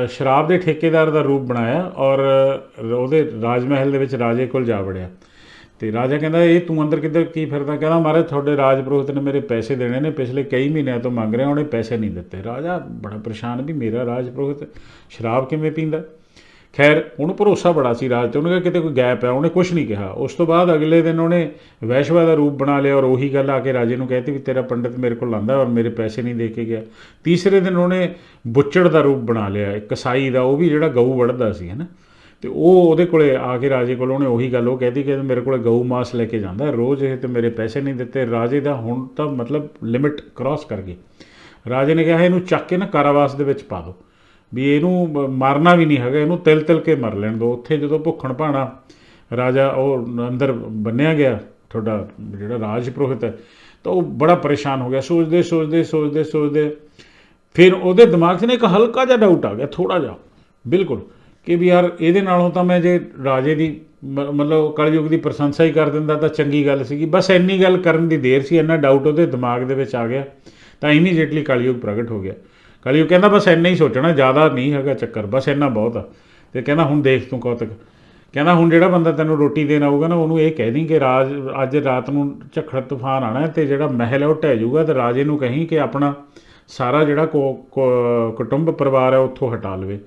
Speaker 1: ਸ਼ਰਾਬ ਦੇ ਠੇਕੇਦਾਰ ਦਾ ਰੂਪ ਬਣਾਇਆ ਔਰ ਉਹਦੇ ਰਾਜ ਮਹਿਲ ਦੇ ਵਿੱਚ ਰਾਜੇ ਕੋਲ ਜਾ ਵੜਿਆ। ਤੇ ਰਾਜਾ ਕਹਿੰਦਾ, ਇਹ ਤੂੰ ਅੰਦਰ ਕਿੱਧਰ ਕੀ ਫਿਰਦਾ? ਕਹਿੰਦਾ, ਮਹਾਰਾਜ, ਤੁਹਾਡੇ ਰਾਜ ਪੁਰੋਹਿਤ ਨੇ ਮੇਰੇ ਪੈਸੇ ਦੇਣੇ ਨੇ। ਪਿਛਲੇ ਕਈ ਮਹੀਨਿਆਂ ਤੋਂ ਮੰਗ ਰਿਹਾ, ਉਹਨੇ ਪੈਸੇ ਨਹੀਂ ਦਿੱਤੇ। ਰਾਜਾ ਬੜਾ ਪਰੇਸ਼ਾਨ ਵੀ, ਮੇਰਾ ਰਾਜ ਪੁਰੋਹਿਤ ਸ਼ਰਾਬ ਕਿਵੇਂ ਪੀਂਦਾ? ਖੈਰ, ਉਹਨੂੰ ਭਰੋਸਾ ਬੜਾ ਸੀ ਰਾਜ ਤੇ, ਉਹਨੇ ਕਿਹਾ ਕਿਤੇ ਕੋਈ ਗੈਪ ਹੈ ਉਹਨੇ ਕੁਝ ਨਹੀਂ ਕਿਹਾ। ਉਸ ਤੋਂ ਬਾਅਦ ਅਗਲੇ ਦਿਨ ਉਹਨੇ ਵੈਸ਼ਵਾ ਦਾ ਰੂਪ ਬਣਾ ਲਿਆ ਔਰ ਉਹੀ ਗੱਲ ਆ ਕੇ ਰਾਜੇ ਨੂੰ ਕਹਿਤੀ ਵੀ ਤੇਰਾ ਪੰਡਿਤ ਮੇਰੇ ਕੋਲ ਆਂਦਾ ਔਰ ਮੇਰੇ ਪੈਸੇ ਨਹੀਂ ਦੇ ਕੇ ਗਿਆ। ਤੀਸਰੇ ਦਿਨ ਉਹਨੇ ਬੁੱਚੜ ਦਾ ਰੂਪ ਬਣਾ ਲਿਆ, ਇੱਕ ਕਸਾਈ ਦਾ, ਉਹ ਵੀ ਜਿਹੜਾ ਗਊ ਵੜਦਾ ਸੀ ਹੈ ਨਾ ਤੇ ਉਹ ਉਹਦੇ ਕੋਲੇ ਆ ਕੇ ਰਾਜੇ ਕੋਲ ਉਹਨੇ ਉਹੀ ਗੱਲ, ਉਹ ਕਹਿਤੀ ਕਿ ਮੇਰੇ ਕੋਲੇ ਗਊ ਮਾਸ ਲੈ ਕੇ ਜਾਂਦਾ, ਰੋਜ਼ ਇਹ ਤੇ ਮੇਰੇ ਪੈਸੇ ਨਹੀਂ ਦਿੱਤੇ, ਰਾਜੇ ਦਾ ਹੁਣ ਤਾਂ ਮਤਲਬ ਲਿਮਿਟ ਕ੍ਰਾਸ ਕਰ ਗਈ ਰਾਜੇ ਨੇ ਕਿਹਾ, ਇਹਨੂੰ ਚੱਕ ਕੇ ਨਾ ਕਾਰਾਵਾਸ ਦੇ ਵਿੱਚ ਪਾ ਦਿਓ। ਵੀ ਇਹਨੂੰ ਮ- ਮਾਰਨਾ ਵੀ ਨਹੀਂ ਹੈਗਾ, ਇਹਨੂੰ ਤਿਲ ਤਿਲ ਕੇ ਮਰ ਲੈਣ ਦੋ। ਉੱਥੇ ਜਦੋਂ ਭੁੱਖਣ ਭਾਣਾ ਰਾਜਾ ਉਹ ਅੰਦਰ ਬੰਨਿਆ ਗਿਆ, ਤੁਹਾਡਾ ਜਿਹੜਾ ਰਾਜ ਪੁਰੋਹਿਤ ਹੈ, ਤਾਂ ਉਹ ਬੜਾ ਪਰੇਸ਼ਾਨ ਹੋ ਗਿਆ। ਸੋਚਦੇ ਸੋਚਦੇ ਸੋਚਦੇ ਸੋਚਦੇ ਫਿਰ ਉਹਦੇ ਦਿਮਾਗ 'ਚ ਨਾ ਇੱਕ ਹਲਕਾ ਜਿਹਾ ਡਾਊਟ ਆ ਗਿਆ ਥੋੜਾ ਜਿਹਾ। ਬਿਲਕੁਲ ਕਿ ਵੀ ਯਾਰ ਇਹਦੇ ਨਾਲੋਂ ਤਾਂ ਮੈਂ ਜੇ ਰਾਜੇ ਦੀ ਮ- ਮਤਲਬ ਕਲਯੁਗ ਦੀ ਪ੍ਰਸ਼ੰਸਾ ਹੀ ਕਰ ਦਿੰਦਾ ਤਾਂ ਚੰਗੀ ਗੱਲ ਸੀਗੀ। ਬਸ ਇੰਨੀ ਗੱਲ ਕਰਨ ਦੀ ਦੇਰ ਸੀ, ਇੰਨਾ ਡਾਊਟ ਉਹਦੇ ਦਿਮਾਗ ਦੇ ਵਿੱਚ ਆ ਗਿਆ, ਤਾਂ ਇਮੀਡੀਏਟਲੀ ਕਲਯੁਗ ਪ੍ਰਗਟ ਹੋ ਗਿਆ। ਕਲਯੁਗ ਕਹਿੰਦਾ ਬਸ ਇੰਨਾ ਹੀ ਸੋਚਣਾ ਜ਼ਿਆਦਾ ਨਹੀਂ ਹੈਗਾ ਚੱਕਰ ਬਸ ਇੰਨਾ ਬਹੁਤ ਆ। ਤੇ ਕਹਿੰਦਾ ਹੁਣ ਦੇਖ ਤੂੰ ਕੌਤਕ। ਕਹਿੰਦਾ ਹੁਣ ਜਿਹੜਾ ਬੰਦਾ ਤੈਨੂੰ ਰੋਟੀ ਦੇਣ ਆਊਗਾ ਨਾ ਉਹਨੂੰ ਇਹ ਕਹਿ ਦੀ ਕਿ ਰਾਜ ਅੱਜ ਰਾਤ ਨੂੰ ਝੱਖੜ ਤੂਫਾਨ ਆਣਾ ਹੈ ਤੇ ਜਿਹੜਾ ਮਹਿਲ ਹੈ ਉਹ ਢਹਿ ਜਾਊਗਾ ਤੇ ਰਾਜੇ ਨੂੰ ਕਹੀਂ ਕਿ ਆਪਣਾ ਸਾਰਾ ਜਿਹੜਾ ਕੋ- ਕੋ- ਕੁਟੁੰਬ ਪਰਿਵਾਰ ਹੈ ਉੱਥੋਂ ਹਟਾ ਲਵੇ।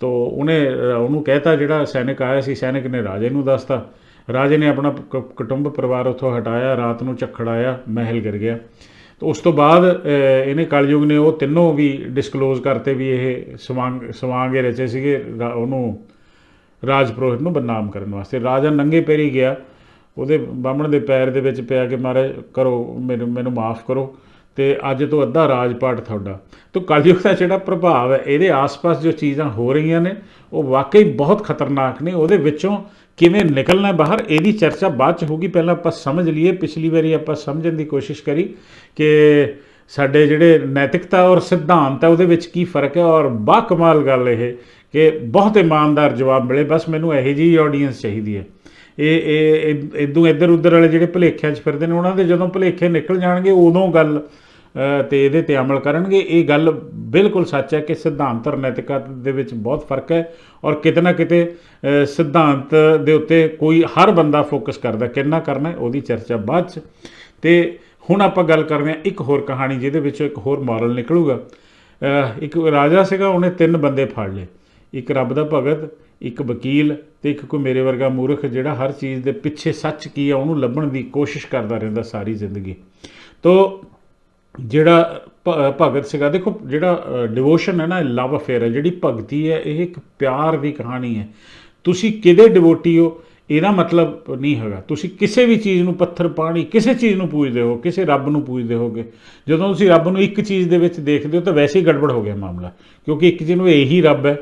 Speaker 1: ਤੋ ਉਹਨੇ ਅ, ਉਹਨੂੰ ਕਹਿਤਾ ਜਿਹੜਾ ਸੈਨਿਕ ਆਇਆ ਸੀ ਸੈਨਿਕ ਨੇ ਰਾਜੇ ਨੂੰ ਦੱਸਤਾ। ਰਾਜੇ ਨੇ ਆਪਣਾ ਕ- ਕੁਟੁੰਬ ਪਰਿਵਾਰ ਉੱਥੋਂ ਹਟਾਇਆ ਰਾਤ ਨੂੰ ਝੱਖੜ ਆਇਆ ਮਹਿਲ ਗਿਰ ਗਿਆ। ਤਾਂ ਉਸ ਤੋਂ ਬਾਅਦ ਇਹਨੇ ਕਲਯੁਗ ਨੇ ਉਹ ਤਿੰਨੋਂ ਵੀ ਡਿਸਕਲੋਜ਼ ਕਰਤੇ ਵੀ ਇਹ ਸਵਾਂਗ, ਸਵਾਂਗੇ ਰਚੇ ਸੀਗੇ ਉਹਨੂੰ ਰਾਜਪੁਰੋਹਿਤ ਨੂੰ ਬਦਨਾਮ ਕਰਨ ਵਾਸਤੇ। ਰਾਜਾ ਨੰਗੇ ਪੈਰੀ ਗਿਆ, ਉਹਦੇ ਬਾਹਮਣ ਦੇ ਪੈਰ ਦੇ ਵਿੱਚ ਪਿਆ ਕਿ ਮਹਾਰਾਜ ਕਰੋ, ਮੈਨੂੰ ਮੈਨੂੰ ਮਾਫ ਕਰੋ, ਤੇ ਅੱਜ ਤੋਂ ਅੱਧਾ ਰਾਜਪਾਟ ਤੁਹਾਡਾ। ਤੋ ਕਲਯੁਗ ਦਾ ਜਿਹੜਾ ਪ੍ਰਭਾਵ ਹੈ, ਇਹਦੇ ਆਸ-ਪਾਸ ਜੋ ਚੀਜ਼ਾਂ ਹੋ ਰਹੀਆਂ ਨੇ, ਉਹ ਵਾਕਈ ਬਹੁਤ ਖਤਰਨਾਕ ਨੇ। ਉਹਦੇ ਵਿੱਚੋਂ ਕਿਵੇਂ ਨਿਕਲਣਾ ਬਾਹਰ, ਇਹਦੀ ਚਰਚਾ ਬਾਅਦ ਚ ਹੋਗੀ ਪਹਿਲਾਂ ਆਪਾਂ ਸਮਝ ਲਈਏ, ਪਿਛਲੀ ਵਾਰੀ ਆਪਾਂ ਸਮਝਣ ਦੀ ਕੋਸ਼ਿਸ਼ ਕਰੀ ਕਿ ਸਾਡੇ ਜਿਹੜੇ ਨੈਤਿਕਤਾ ਔਰ ਸਿਧਾਂਤ ਹੈ, ਉਹਦੇ ਵਿੱਚ ਕੀ ਫ਼ਰਕ ਹੈ ਔਰ ਬਾ ਕਮਾਲ ਗੱਲ ਇਹ ਕਿ ਬਹੁਤ ਇਮਾਨਦਾਰ ਜਵਾਬ ਮਿਲੇ। ਬਸ ਮੈਨੂੰ ਇਹੋ ਜਿਹੀ ਆਡੀਅנס ਚਾਹੀਦੀ ਹੈ। ਇਹ ਇਹ ਇਦੋਂ ਇੱਧਰ ਉੱਧਰ ਵਾਲੇ ਜਿਹੜੇ ਭੁਲੇਖਿਆਂ 'ਚ ਫਿਰਦੇ ਨੇ, ਉਹਨਾਂ ਦੇ ਜਦੋਂ ਭੁਲੇਖੇ ਨਿਕਲ ਜਾਣਗੇ, ਉਦੋਂ ਗੱਲ ਤੇ ਇਹਦੇ ਤੇ ਅਮਲ ਕਰਨਗੇ। ਇਹ ਗੱਲ ਬਿਲਕੁਲ ਸੱਚ ਹੈ ਕਿ ਸਿਧਾਂਤ ਔਰ ਨੈਤਿਕਤਾ ਦੇ ਵਿੱਚ ਬਹੁਤ ਫ਼ਰਕ ਹੈ ਔਰ ਕਿਤੇ ਨਾ ਕਿਤੇ ਸਿਧਾਂਤ ਦੇ ਉੱਤੇ ਕੋਈ ਹਰ ਬੰਦਾ ਫੋਕਸ ਕਰਦਾ ਕਿੰਨਾ ਕਰਨਾ ਹੈ ਉਹਦੀ ਚਰਚਾ ਬਾਅਦ 'ਚ। ਤੇ ਹੁਣ ਆਪਾਂ ਗੱਲ ਕਰਦੇ ਹਾਂ ਇੱਕ ਹੋਰ ਕਹਾਣੀ ਜਿਹਦੇ ਵਿੱਚੋਂ ਇੱਕ ਹੋਰ ਮੋਰਲ ਨਿਕਲੂਗਾ। ਇੱਕ ਰਾਜਾ ਸੀਗਾ, ਉਹਨੇ ਤਿੰਨ ਬੰਦੇ ਫੜ ਲਏ। ਇੱਕ ਰੱਬ ਦਾ ਭਗਤ, ਇੱਕ ਵਕੀਲ ਤੇ ਇੱਕ ਕੋਈ ਮੇਰੇ ਵਰਗਾ ਮੂਰਖ ਜਿਹੜਾ ਹਰ ਚੀਜ਼ ਦੇ ਪਿੱਛੇ ਸੱਚ ਕੀ ਆ ਉਹਨੂੰ ਲੱਭਣ ਦੀ ਕੋਸ਼ਿਸ਼ ਕਰਦਾ ਰਹਿੰਦਾ ਸਾਰੀ ਜ਼ਿੰਦਗੀ। ਤੋ ਜਿਹੜਾ ਭ- ਭਗਤ ਸੀਗਾ, ਦੇਖੋ ਜਿਹੜਾ ਡਿਵੋਸ਼ਨ ਹੈ ਨਾ ਲਵ ਅਫੇਅਰ ਹੈ। ਜਿਹੜੀ ਭਗਤੀ ਹੈ, ਇਹ ਇੱਕ ਪਿਆਰ ਦੀ ਕਹਾਣੀ ਹੈ। ਤੁਸੀਂ ਕਿਹਦੇ ਡਿਵੋਟੀ ਹੋ, ਇਹਦਾ ਮਤਲਬ ਨਹੀਂ ਹੈਗਾ। ਤੁਸੀਂ ਕਿਸੇ ਵੀ ਚੀਜ਼ ਨੂੰ ਪੱਥਰ ਪਾਣੀ, ਕਿਸੇ ਚੀਜ਼ ਨੂੰ ਪੂਜਦੇ ਹੋ, ਕਿਸੇ ਰੱਬ ਨੂੰ ਪੂਜਦੇ ਹੋਗੇ। ਜਦੋਂ ਤੁਸੀਂ ਰੱਬ ਨੂੰ ਇੱਕ ਚੀਜ਼ ਦੇ ਵਿੱਚ ਦੇਖਦੇ ਹੋ, ਤਾਂ ਵੈਸੇ ਹੀ ਗੜਬੜ ਹੋ ਗਿਆ ਮਾਮਲਾ। ਕਿਉਂਕਿ ਇੱਕ ਚੀਜ਼ ਨੂੰ ਇਹੀ ਰੱਬ ਹੈ।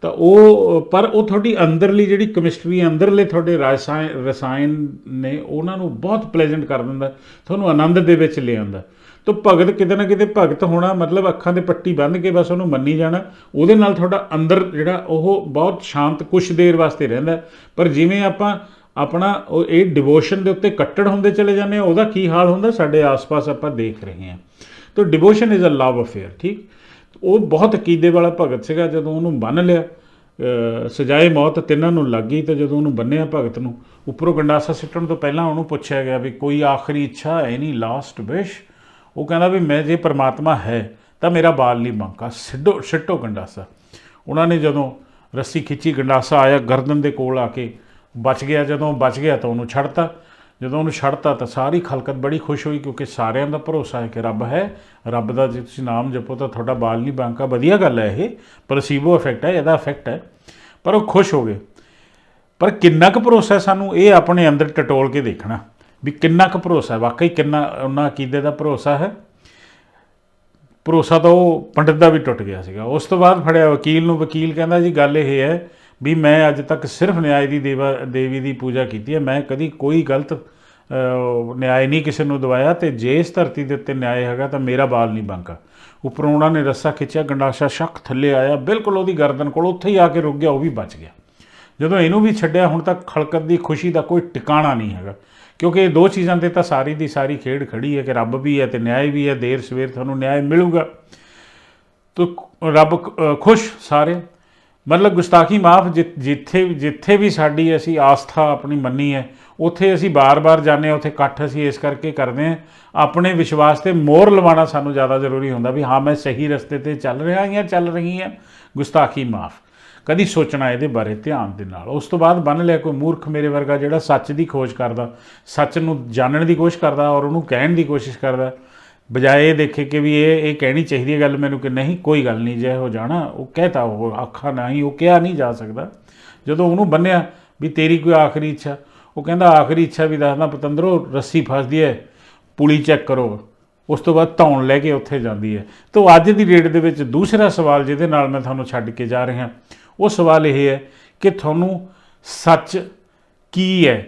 Speaker 1: ਤਾਂ ਉਹ, ਪਰ ਉਹ ਤੁਹਾਡੀ ਅੰਦਰਲੀ ਜਿਹੜੀ ਕੈਮਿਸਟਰੀ ਅੰਦਰਲੇ ਤੁਹਾਡੇ ਰਸਾਇਣ ਰਸਾਇਣ ਨੇ ਉਹਨਾਂ ਨੂੰ ਬਹੁਤ ਪਲੇਜ਼ੈਂਟ ਕਰ ਦਿੰਦਾ। ਤੁਹਾਨੂੰ ਆਨੰਦ ਦੇ ਵਿੱਚ ਲੈ ਆਉਂਦਾ ਤਾਂ ਭਗਤ ਕਿਤੇ ਨਾ ਕਿਤੇ ਭਗਤ ਹੋਣਾ ਮਤਲਬ ਅੱਖਾਂ ਦੇ ਪੱਟੀ ਬੰਨ੍ਹ ਕੇ ਬਸ ਉਹਨੂੰ ਮੰਨੀ ਜਾਣਾ। ਉਹਦੇ ਨਾਲ ਤੁਹਾਡਾ ਅੰਦਰ ਜਿਹੜਾ ਉਹ ਬਹੁਤ ਸ਼ਾਂਤ, ਕੁਛ ਦੇਰ ਵਾਸਤੇ ਰਹਿੰਦਾ ਪਰ ਜਿਵੇਂ ਆਪਾਂ ਆਪਣਾ ਉਹ ਇਹ ਡਿਵੋਸ਼ਨ ਦੇ ਉੱਤੇ ਕੱਟੜ ਹੁੰਦੇ ਚਲੇ ਜਾਂਦੇ ਆ ਉਹਦਾ ਕੀ ਹਾਲ ਹੁੰਦਾ? ਸਾਡੇ ਆਸ-ਪਾਸ ਆਪਾਂ ਦੇਖ ਰਹੇ ਹਾਂ। ਤਾਂ devotion is a love affair ਠੀਕ? ਉਹ ਬਹੁਤ ਅਕੀਦੇ ਵਾਲਾ ਭਗਤ ਸੀਗਾ, ਜਦੋਂ ਉਹਨੂੰ ਬੰਨ ਲਿਆ ਸਜਾਏ ਮੌਤ ਤਿੰਨਾਂ ਨੂੰ ਲੱਗ ਗਈ ਤੇ ਜਦੋਂ ਉਹਨੂੰ ਬੰਨਿਆ ਭਗਤ ਨੂੰ, ਉੱਪਰੋਂ ਗੰਡਾਸਾ ਸਿੱਟਣ ਤੋਂ ਪਹਿਲਾਂ ਉਹਨੂੰ ਪੁੱਛਿਆ ਗਿਆ ਵੀ ਕੋਈ ਆਖਰੀ ਇੱਛਾ ਹੈ ਨਹੀਂ ਲਾਸਟ ਵਿਸ਼ ਉਹ ਕਹਿੰਦਾ ਵੀ ਮੈਂ ਜੇ ਪਰਮਾਤਮਾ ਹੈ ਤਾਂ ਮੇਰਾ ਬਾਲ ਨਹੀਂ ਬਾਂਕਾ ਸਿੱਟੋ ਸਿੱਟੋ ਗੰਡਾਸਾ। ਉਹਨਾਂ ਨੇ ਜਦੋਂ ਰੱਸੀ ਖਿੱਚੀ, ਗੰਡਾਸਾ ਆਇਆ, ਗਰਦਨ ਦੇ ਕੋਲ ਆ ਕੇ ਬਚ ਗਿਆ। ਜਦੋਂ ਬਚ ਗਿਆ ਤਾਂ ਉਹਨੂੰ ਛੱਡਤਾ। ਜਦੋਂ ਉਹਨੂੰ ਛੱਡਤਾ ਤਾਂ ਸਾਰੀ ਖਲਕਤ ਬੜੀ ਖੁਸ਼ ਹੋਈ ਕਿਉਂਕਿ ਸਾਰਿਆਂ ਦਾ ਭਰੋਸਾ ਹੈ ਕਿ ਰੱਬ ਹੈ। ਰੱਬ ਦਾ ਜੇ ਤੁਸੀਂ ਨਾਮ ਜਪੋ ਤਾਂ ਤੁਹਾਡਾ ਬਾਲ ਨਹੀਂ ਬਾਂਕਾ। ਵਧੀਆ ਗੱਲ ਹੈ ਇਹ। ਪਲਸੀਬੋ ਇਫੈਕਟ ਹੈ, ਇਹਦਾ ਇਫੈਕਟ ਹੈ। ਪਰ ਉਹ ਖੁਸ਼ ਹੋ ਗਏ। ਪਰ ਕਿੰਨਾ ਕੁ ਭਰੋਸਾ ਸਾਨੂੰ? ਇਹ ਆਪਣੇ ਅੰਦਰ ਟਟੋਲ ਕੇ ਦੇਖਣਾ। ਵੀ ਕਿੰਨਾ ਕੁ ਭਰੋਸਾ ਹੈ? ਵਾਕਈ ਕਿੰਨਾ ਉਹਨਾਂ ਅਕੀਦੇ ਦਾ ਭਰੋਸਾ ਹੈ? ਭਰੋਸਾ ਤਾਂ ਉਹ ਪੰਡਿਤ ਦਾ ਵੀ ਟੁੱਟ ਗਿਆ ਸੀਗਾ। ਉਸ ਤੋਂ ਬਾਅਦ ਫੜਿਆ ਵਕੀਲ ਨੂੰ। ਵਕੀਲ ਕਹਿੰਦਾ ਜੀ ਗੱਲ ਇਹ ਹੈ ਵੀ ਮੈਂ ਅੱਜ ਤੱਕ ਸਿਰਫ ਨਿਆਂ ਦੀ ਦੇਵਾ ਦੇਵੀ ਦੀ ਪੂਜਾ ਕੀਤੀ ਹੈ। ਮੈਂ ਕਦੀ ਕੋਈ ਗਲਤ ਅਹ, ਨਿਆਂ ਨਹੀਂ ਕਿਸੇ ਨੂੰ ਦਵਾਇਆ ਤੇ ਜੇ ਇਸ ਧਰਤੀ ਦੇ ਉੱਤੇ ਨਿਆਂ ਹੈਗਾ ਤਾਂ ਮੇਰਾ ਬਾਲ ਨਹੀਂ ਬਾਂਕਾ ਉੱਪਰੋਂ ਉਹਨਾਂ ਨੇ ਰੱਸਾ ਖਿੱਚਿਆ ਗੰਡਾਸਾ ਸ਼ੱਕ ਥੱਲੇ ਆਇਆ। ਬਿਲਕੁਲ ਉਹਦੀ ਗਰਦਨ ਕੋਲ ਉੱਥੇ ਹੀ ਆ ਕੇ ਰੁਕ ਗਿਆ ਉਹ ਵੀ ਬਚ ਗਿਆ। ਜਦੋਂ ਇਹਨੂੰ ਵੀ ਛੱਡਿਆ ਹੁਣ ਤੱਕ ਖਲਕਤ ਦੀ ਖੁਸ਼ੀ ਦਾ ਕੋਈ ਟਿਕਾਣਾ ਨਹੀਂ ਹੈਗਾ। ਕਿਉਂਕਿ ਇਹ ਦੋ ਚੀਜ਼ਾਂ ਤੇ ਤਾਂ ਸਾਰੀ ਦੀ ਸਾਰੀ ਖੇਡ ਖੜੀ ਹੈ ਕਿ ਰੱਬ ਵੀ ਹੈ ਤੇ ਨਿਆਂ ਵੀ ਹੈ, ਦੇਰ ਸਵੇਰ ਤੁਹਾਨੂੰ ਨਿਆਂ ਮਿਲੂਗਾ। ਤੋ ਰੱਬ ਖੁਸ਼ ਸਾਰੇ। ਮਤਲਬ ਗੁਸਤਾਖੀ ਮਾਫ ਜਿੱਥੇ ਜਿੱਥੇ ਵੀ ਸਾਡੀ ਅਸੀਂ ਆਸਥਾ ਆਪਣੀ ਮੰਨੀ ਹੈ, ਉੱਥੇ ਅਸੀਂ ਬਾਰ-ਬਾਰ ਜਾਂਦੇ ਹਾਂ, ਉੱਥੇ ਇਕੱਠ ਅਸੀਂ ਇਸ ਕਰਕੇ ਕਰਦੇ ਹਾਂ, ਆਪਣੇ ਵਿਸ਼ਵਾਸ ਤੇ ਮੋਹਰ ਲਵਾਉਣਾ ਸਾਨੂੰ ਜ਼ਿਆਦਾ ਜ਼ਰੂਰੀ ਹੁੰਦਾ ਵੀ ਹਾਂ, ਮੈਂ ਸਹੀ ਰਸਤੇ ਤੇ ਚੱਲ ਰਿਹਾ ਜਾਂ ਚੱਲ ਰਹੀ ਹਾਂ। ਗੁਸਤਾਖੀ ਮਾਫ। ਕਦੀ ਸੋਚਣਾ ਇਹਦੇ ਬਾਰੇ ਧਿਆਨ ਦੇ ਨਾਲ। ਉਸ ਤੋਂ ਬਾਅਦ ਬੰਨ ਲਿਆ ਕੋਈ ਮੂਰਖ ਮੇਰੇ ਵਰਗਾ ਜਿਹੜਾ ਸੱਚ ਦੀ ਖੋਜ ਕਰਦਾ, ਸੱਚ ਨੂੰ ਜਾਣਨ ਦੀ ਕੋਸ਼ਿਸ਼ ਕਰਦਾ ਔਰ ਉਹਨੂੰ ਕਹਿਣ ਦੀ ਕੋਸ਼ਿਸ਼ ਕਰਦਾ। ਬਜਾਏ ਇਹ ਦੇਖੇ ਕਿ ਵੀ ਇਹ ਇਹ ਕਹਿਣੀ ਚਾਹੀਦੀ ਹੈ ਗੱਲ ਮੈਨੂੰ ਕਿ ਨਹੀਂ, ਕੋਈ ਗੱਲ ਨਹੀਂ ਜੇ ਹੋ ਜਾਣਾ, ਉਹ ਕਹਤਾ, ਉਹ ਆਖਾ ਨਹੀਂ, ਉਹ ਕਿਹਾ ਨਹੀਂ ਜਾ ਸਕਦਾ। ਜਦੋਂ ਉਹਨੂੰ ਬੰਨਿਆ ਵੀ ਤੇਰੀ ਕੋਈ ਆਖਰੀ ਇੱਛਾ, ਉਹ ਕਹਿੰਦਾ ਆਖਰੀ ਇੱਛਾ ਵੀ ਦੱਸਦਾ, ਪਤੰਦਰੋ ਰੱਸੀ ਫਸਦੀ ਹੈ ਪੁਲੀ ਚੈੱਕ ਕਰੋ। ਉਸ ਤੋਂ ਬਾਅਦ ਧੌਣ ਲੈ ਕੇ ਉੱਥੇ ਜਾਂਦੀ ਹੈ ਤੋਂ ਅੱਜ ਦੀ ਡੇਟ ਦੇ ਵਿੱਚ ਦੂਸਰਾ ਸਵਾਲ ਜਿਹਦੇ ਨਾਲ ਮੈਂ ਤੁਹਾਨੂੰ ਛੱਡ ਕੇ ਜਾ ਰਿਹਾ। ਉਹ ਸਵਾਲ ਇਹ ਹੈ ਕਿ ਤੁਹਾਨੂੰ ਸੱਚ ਕੀ ਹੈ?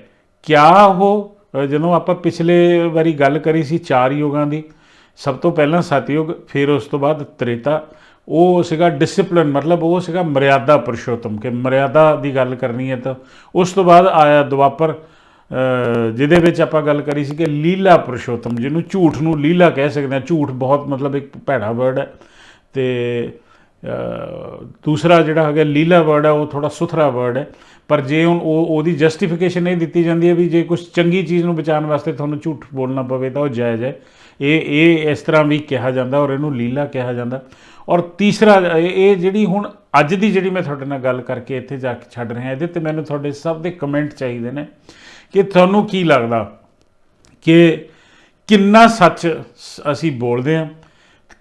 Speaker 1: ਕਿਆ ਉਹ ਜਦੋਂ ਆਪਾਂ ਪਿਛਲੇ ਵਾਰੀ ਗੱਲ ਕਰੀ ਸੀ ਚਾਰ ਯੁਗਾਂ ਦੀ, ਸਭ ਤੋਂ ਪਹਿਲਾਂ ਸਤਯੁਗ ਫਿਰ ਉਸ ਤੋਂ ਬਾਅਦ ਤ੍ਰੇਤਾ, ਉਹ ਸੀਗਾ ਡਿਸਪਲਿਨ ਮਤਲਬ ਉਹ ਸੀਗਾ ਮਰਿਆਦਾ ਪੁਰਸ਼ੋਤਮ, ਕਿ ਮਰਿਆਦਾ ਦੀ ਗੱਲ ਕਰਨੀ ਹੈ ਤਾਂ ਉਸ ਤੋਂ ਬਾਅਦ ਆਇਆ ਦੁਆਪਰ ਜਿਹਦੇ ਵਿੱਚ ਆਪਾਂ ਗੱਲ ਕਰੀ ਸੀ ਕਿ ਲੀਲਾ ਪੁਰਸ਼ੋਤਮ, ਜਿਹਨੂੰ ਝੂਠ ਨੂੰ ਲੀਲਾ ਕਹਿ ਸਕਦੇ ਹਾਂ, ਝੂਠ ਬਹੁਤ ਮਤਲਬ ਇੱਕ ਭੈੜਾ ਵਰਡ ਹੈ, ਤੇ ਦੂਸਰਾ ਜਿਹੜਾ ਹੈਗਾ ਲੀਲਾ ਵਰਡ ਹੈ ਉਹ ਥੋੜਾ ਸੁਥਰਾ ਵਰਡ ਹੈ। ਪਰ ਜੇ ਹੁਣ ਉਹ ਉਹਦੀ ਜਸਟੀਫਿਕੇਸ਼ਨ ਇਹ ਦਿੱਤੀ ਜਾਂਦੀ ਹੈ ਵੀ ਜੇ ਕੁਝ ਚੰਗੀ ਚੀਜ਼ ਨੂੰ ਬਚਾਉਣ ਵਾਸਤੇ ਤੁਹਾਨੂੰ ਝੂਠ ਬੋਲਣਾ ਪਵੇ ਤਾਂ ਉਹ ਜਾਇਜ਼ ਹੈ। ਇਹ ਇਹ ਇਸ ਤਰ੍ਹਾਂ ਵੀ ਕਿਹਾ ਜਾਂਦਾ ਔਰ ਇਹਨੂੰ ਲੀਲਾ ਕਿਹਾ ਜਾਂਦਾ। ਔਰ ਤੀਸਰਾ, ਇਹ ਇਹ ਜਿਹੜੀ ਹੁਣ ਅੱਜ ਦੀ ਜਿਹੜੀ ਮੈਂ ਤੁਹਾਡੇ ਨਾਲ ਗੱਲ ਕਰਕੇ ਇੱਥੇ ਜਾ ਕੇ ਛੱਡ ਰਿਹਾ, ਇਹਦੇ ਤੇ ਮੈਨੂੰ ਤੁਹਾਡੇ ਸਭ ਦੇ ਕਮੈਂਟ ਚਾਹੀਦੇ ਨੇ ਕਿ ਤੁਹਾਨੂੰ ਕੀ ਲੱਗਦਾ ਕਿ ਕਿੰਨਾ ਸੱਚ ਸ- ਅਸੀਂ ਬੋਲਦੇ ਹਾਂ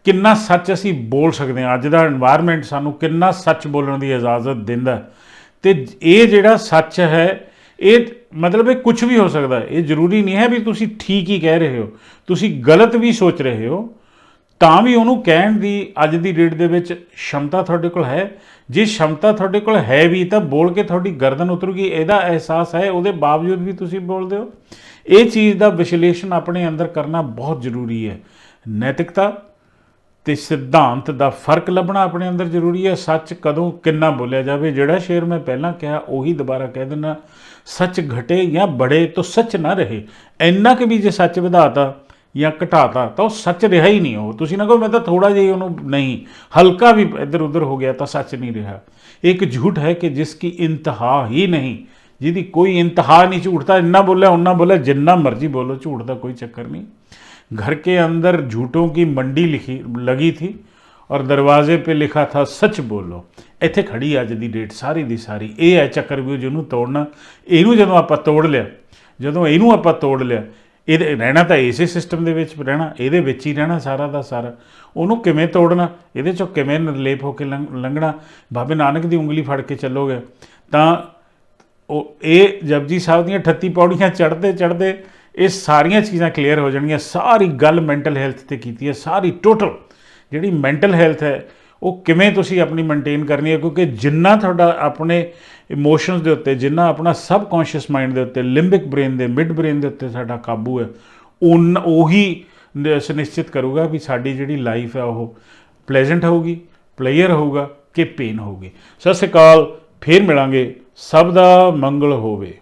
Speaker 1: ਕਿੰਨਾ ਸੱਚ ਅਸੀਂ ਬੋਲ ਸਕਦੇ ਹਾਂ। ਅੱਜ ਦਾ এনवायरमेंट ਸਾਨੂੰ ਕਿੰਨਾ ਸੱਚ ਬੋਲਣ ਦੀ ਇਜਾਜ਼ਤ ਦਿੰਦਾ ਤੇ ਇਹ ਜਿਹੜਾ ਸੱਚ ਹੈ, ਇਹ ਮਤਲਬ ਇਹ ਕੁਝ ਵੀ ਹੋ ਸਕਦਾ ਇਹ ਜ਼ਰੂਰੀ ਨਹੀਂ ਹੈ ਵੀ ਤੁਸੀਂ ਠੀਕ ਹੀ ਕਹਿ ਰਹੇ ਹੋ। ਤੁਸੀਂ ਗਲਤ ਵੀ ਸੋਚ ਰਹੇ ਹੋ, ਤਾਂ ਵੀ ਉਹਨੂੰ ਕਹਿਣ ਦੀ ਅੱਜ ਦੀ ਡੇਟ ਦੇ ਵਿੱਚ ਸ਼ਮਤਾ ਤੁਹਾਡੇ ਕੋਲ ਹੈ। ਜੇ ਸ਼ਮਤਾ ਤੁਹਾਡੇ ਕੋਲ ਹੈ ਵੀ, ਤਾਂ ਬੋਲ ਕੇ ਤੁਹਾਡੀ ਗਰਦਨ ਉਤਰੂਗੀ। ਇਹਦਾ ਅਹਿਸਾਸ ਹੈ, ਉਹਦੇ ਬਾਵਜੂਦ ਵੀ ਤੁਸੀਂ ਬੋਲਦੇ ਹੋ। ਇਹ ਚੀਜ਼ ਦਾ ਵਿਸ਼ਲੇਸ਼ਣ ਆਪਣੇ ਅੰਦਰ ਕਰਨਾ ਬਹੁਤ ਜ਼ਰੂਰੀ ਹੈ। ਨੈਤਿਕਤਾ ਤੇ ਸਿਧਾਂਤ ਦਾ ਫ਼ਰਕ ਲੱਭਣਾ ਆਪਣੇ ਅੰਦਰ ਜ਼ਰੂਰੀ ਹੈ। ਸੱਚ ਕਦੋਂ ਕਿੰਨਾ ਬੋਲਿਆ ਜਾਵੇ, ਜਿਹੜਾ ਸ਼ੇਰ ਮੈਂ ਪਹਿਲਾਂ ਕਿਹਾ, ਉਹੀ ਦੁਬਾਰਾ ਕਹਿ ਦਿੰਦਾ, ਸੱਚ ਘਟੇ ਜਾਂ ਬੜੇ ਤਾਂ ਸੱਚ ਨਾ ਰਹੇ। ਇੰਨਾ ਕਿ ਵੀ ਜੇ ਸੱਚ ਵਧਾਤਾ ਜਾਂ ਘਟਾਤਾ ਤਾਂ ਉਹ ਸੱਚ ਰਿਹਾ ਹੀ ਨਹੀਂ ਉਹ। ਤੁਸੀਂ ਨਾ ਕਹੋ, ਮੈਂ ਤਾਂ ਥੋੜਾ ਜਿਹਾ ਉਹਨੂੰ ਨਹੀਂ, ਹਲਕਾ ਵੀ ਇੱਧਰ ਉੱਧਰ ਹੋ ਗਿਆ ਤਾਂ ਸੱਚ ਨਹੀਂ ਰਿਹਾ। ਇੱਕ ਝੂਠ ਹੈ ਕਿ ਜਿਸ ਕੀ ਇੰਤਹਾ ਹੀ ਨਹੀਂ, ਜਿਹਦੀ ਕੋਈ ਇੰਤਹਾ ਨਹੀਂ, ਝੂਠ ਤਾਂ ਇੰਨਾ ਬੋਲਿਆ ਉਨਾ ਬੋਲਿਆ, ਜਿੰਨਾ ਮਰਜ਼ੀ ਬੋਲੋ, ਝੂਠ ਦਾ ਕੋਈ ਚੱਕਰ ਨਹੀਂ। घर के अंदर झूठों की मंडी लिखी लगी थी ਔਰ ਦਰਵਾਜ਼ੇ 'ਤੇ ਲਿਖਾ ਥਾ ਸੱਚ ਬੋਲੋ ਇੱਥੇ ਖੜੀ ਅੱਜ ਦੀ ਡੇਟ ਸਾਰੀ ਦੀ ਸਾਰੀ ਇਹ ਹੈ ਚੱਕਰਵਿਊਹ ਜਿਹਨੂੰ ਤੋੜਨਾ ਇਹਨੂੰ ਜਦੋਂ ਆਪਾਂ ਤੋੜ ਲਿਆ ਜਦੋਂ ਇਹਨੂੰ ਆਪਾਂ ਤੋੜ ਲਿਆ ਇਹਦੇ ਰਹਿਣਾ ਤਾਂ ਇਸੇ ਸਿਸਟਮ ਦੇ ਵਿੱਚ ਰਹਿਣਾ ਇਹਦੇ ਵਿੱਚ ਹੀ ਰਹਿਣਾ ਸਾਰਾ ਦਾ ਸਾਰਾ ਉਹਨੂੰ ਕਿਵੇਂ ਤੋੜਨਾ ਇਹਦੇ ਚੋਂ ਕਿਵੇਂ ਨਿਰਲੇਪ ਹੋ ਕੇ ਲੰਘ- ਲੰਘਣਾ ਬਾਬੇ ਨਾਨਕ ਦੀ ਉਂਗਲੀ ਫੜ ਕੇ ਚੱਲੋਗੇ ਤਾਂ ਉਹ ਇਹ ਜਪਜੀ ਸਾਹਿਬ ਦੀਆਂ 38 ਪੌੜੀਆਂ ਚੜ੍ਹਦੇ ਚੜ੍ਹਦੇ ਇਹ ਸਾਰੀਆਂ ਚੀਜ਼ਾਂ ਕਲੀਅਰ ਹੋ ਜਾਣਗੀਆਂ। ਸਾਰੀ ਗੱਲ ਮੈਂਟਲ ਹੈਲਥ ਤੇ ਕੀਤੀ ਹੈ। ਸਾਰੀ ਟੋਟਲ ਜਿਹੜੀ ਮੈਂਟਲ ਹੈਲਥ ਹੈ, ਉਹ ਕਿਵੇਂ ਤੁਸੀਂ ਆਪਣੀ ਮੇਨਟੇਨ ਕਰਨੀ ਹੈ? ਕਿਉਂਕਿ ਜਿੰਨਾ ਤੁਹਾਡਾ ਆਪਣੇ ਇਮੋਸ਼ਨਸ ਦੇ ਉੱਤੇ, ਜਿੰਨਾ ਆਪਣਾ ਸਬਕੌਂਸ਼ੀਅਸ ਮਾਈਂਡ ਦੇ ਉੱਤੇ ਲਿੰਬਿਕ ਬ੍ਰੇਨ ਦੇ ਮਿਡ ਬ੍ਰੇਨ ਦੇ ਉੱਤੇ ਸਾਡਾ ਕਾਬੂ ਹੈ, ਉਨ, ਉਹੀ ਸੁਨਿਸ਼ਚਿਤ ਕਰੂਗਾ ਵੀ ਸਾਡੀ ਜਿਹੜੀ ਲਾਈਫ ਹੈ, ਉਹ ਪਲੇਜ਼ੈਂਟ ਹੋਊਗੀ ਪਲੇਅਰ ਹੋਊਗਾ ਕਿ ਪੇਨ ਹੋਊਗੀ। ਸਤਿ ਸ਼੍ਰੀ ਅਕਾਲ, ਫੇਰ ਮਿਲਾਂਗੇ। ਸਭ ਦਾ ਮੰਗਲ ਹੋਵੇ।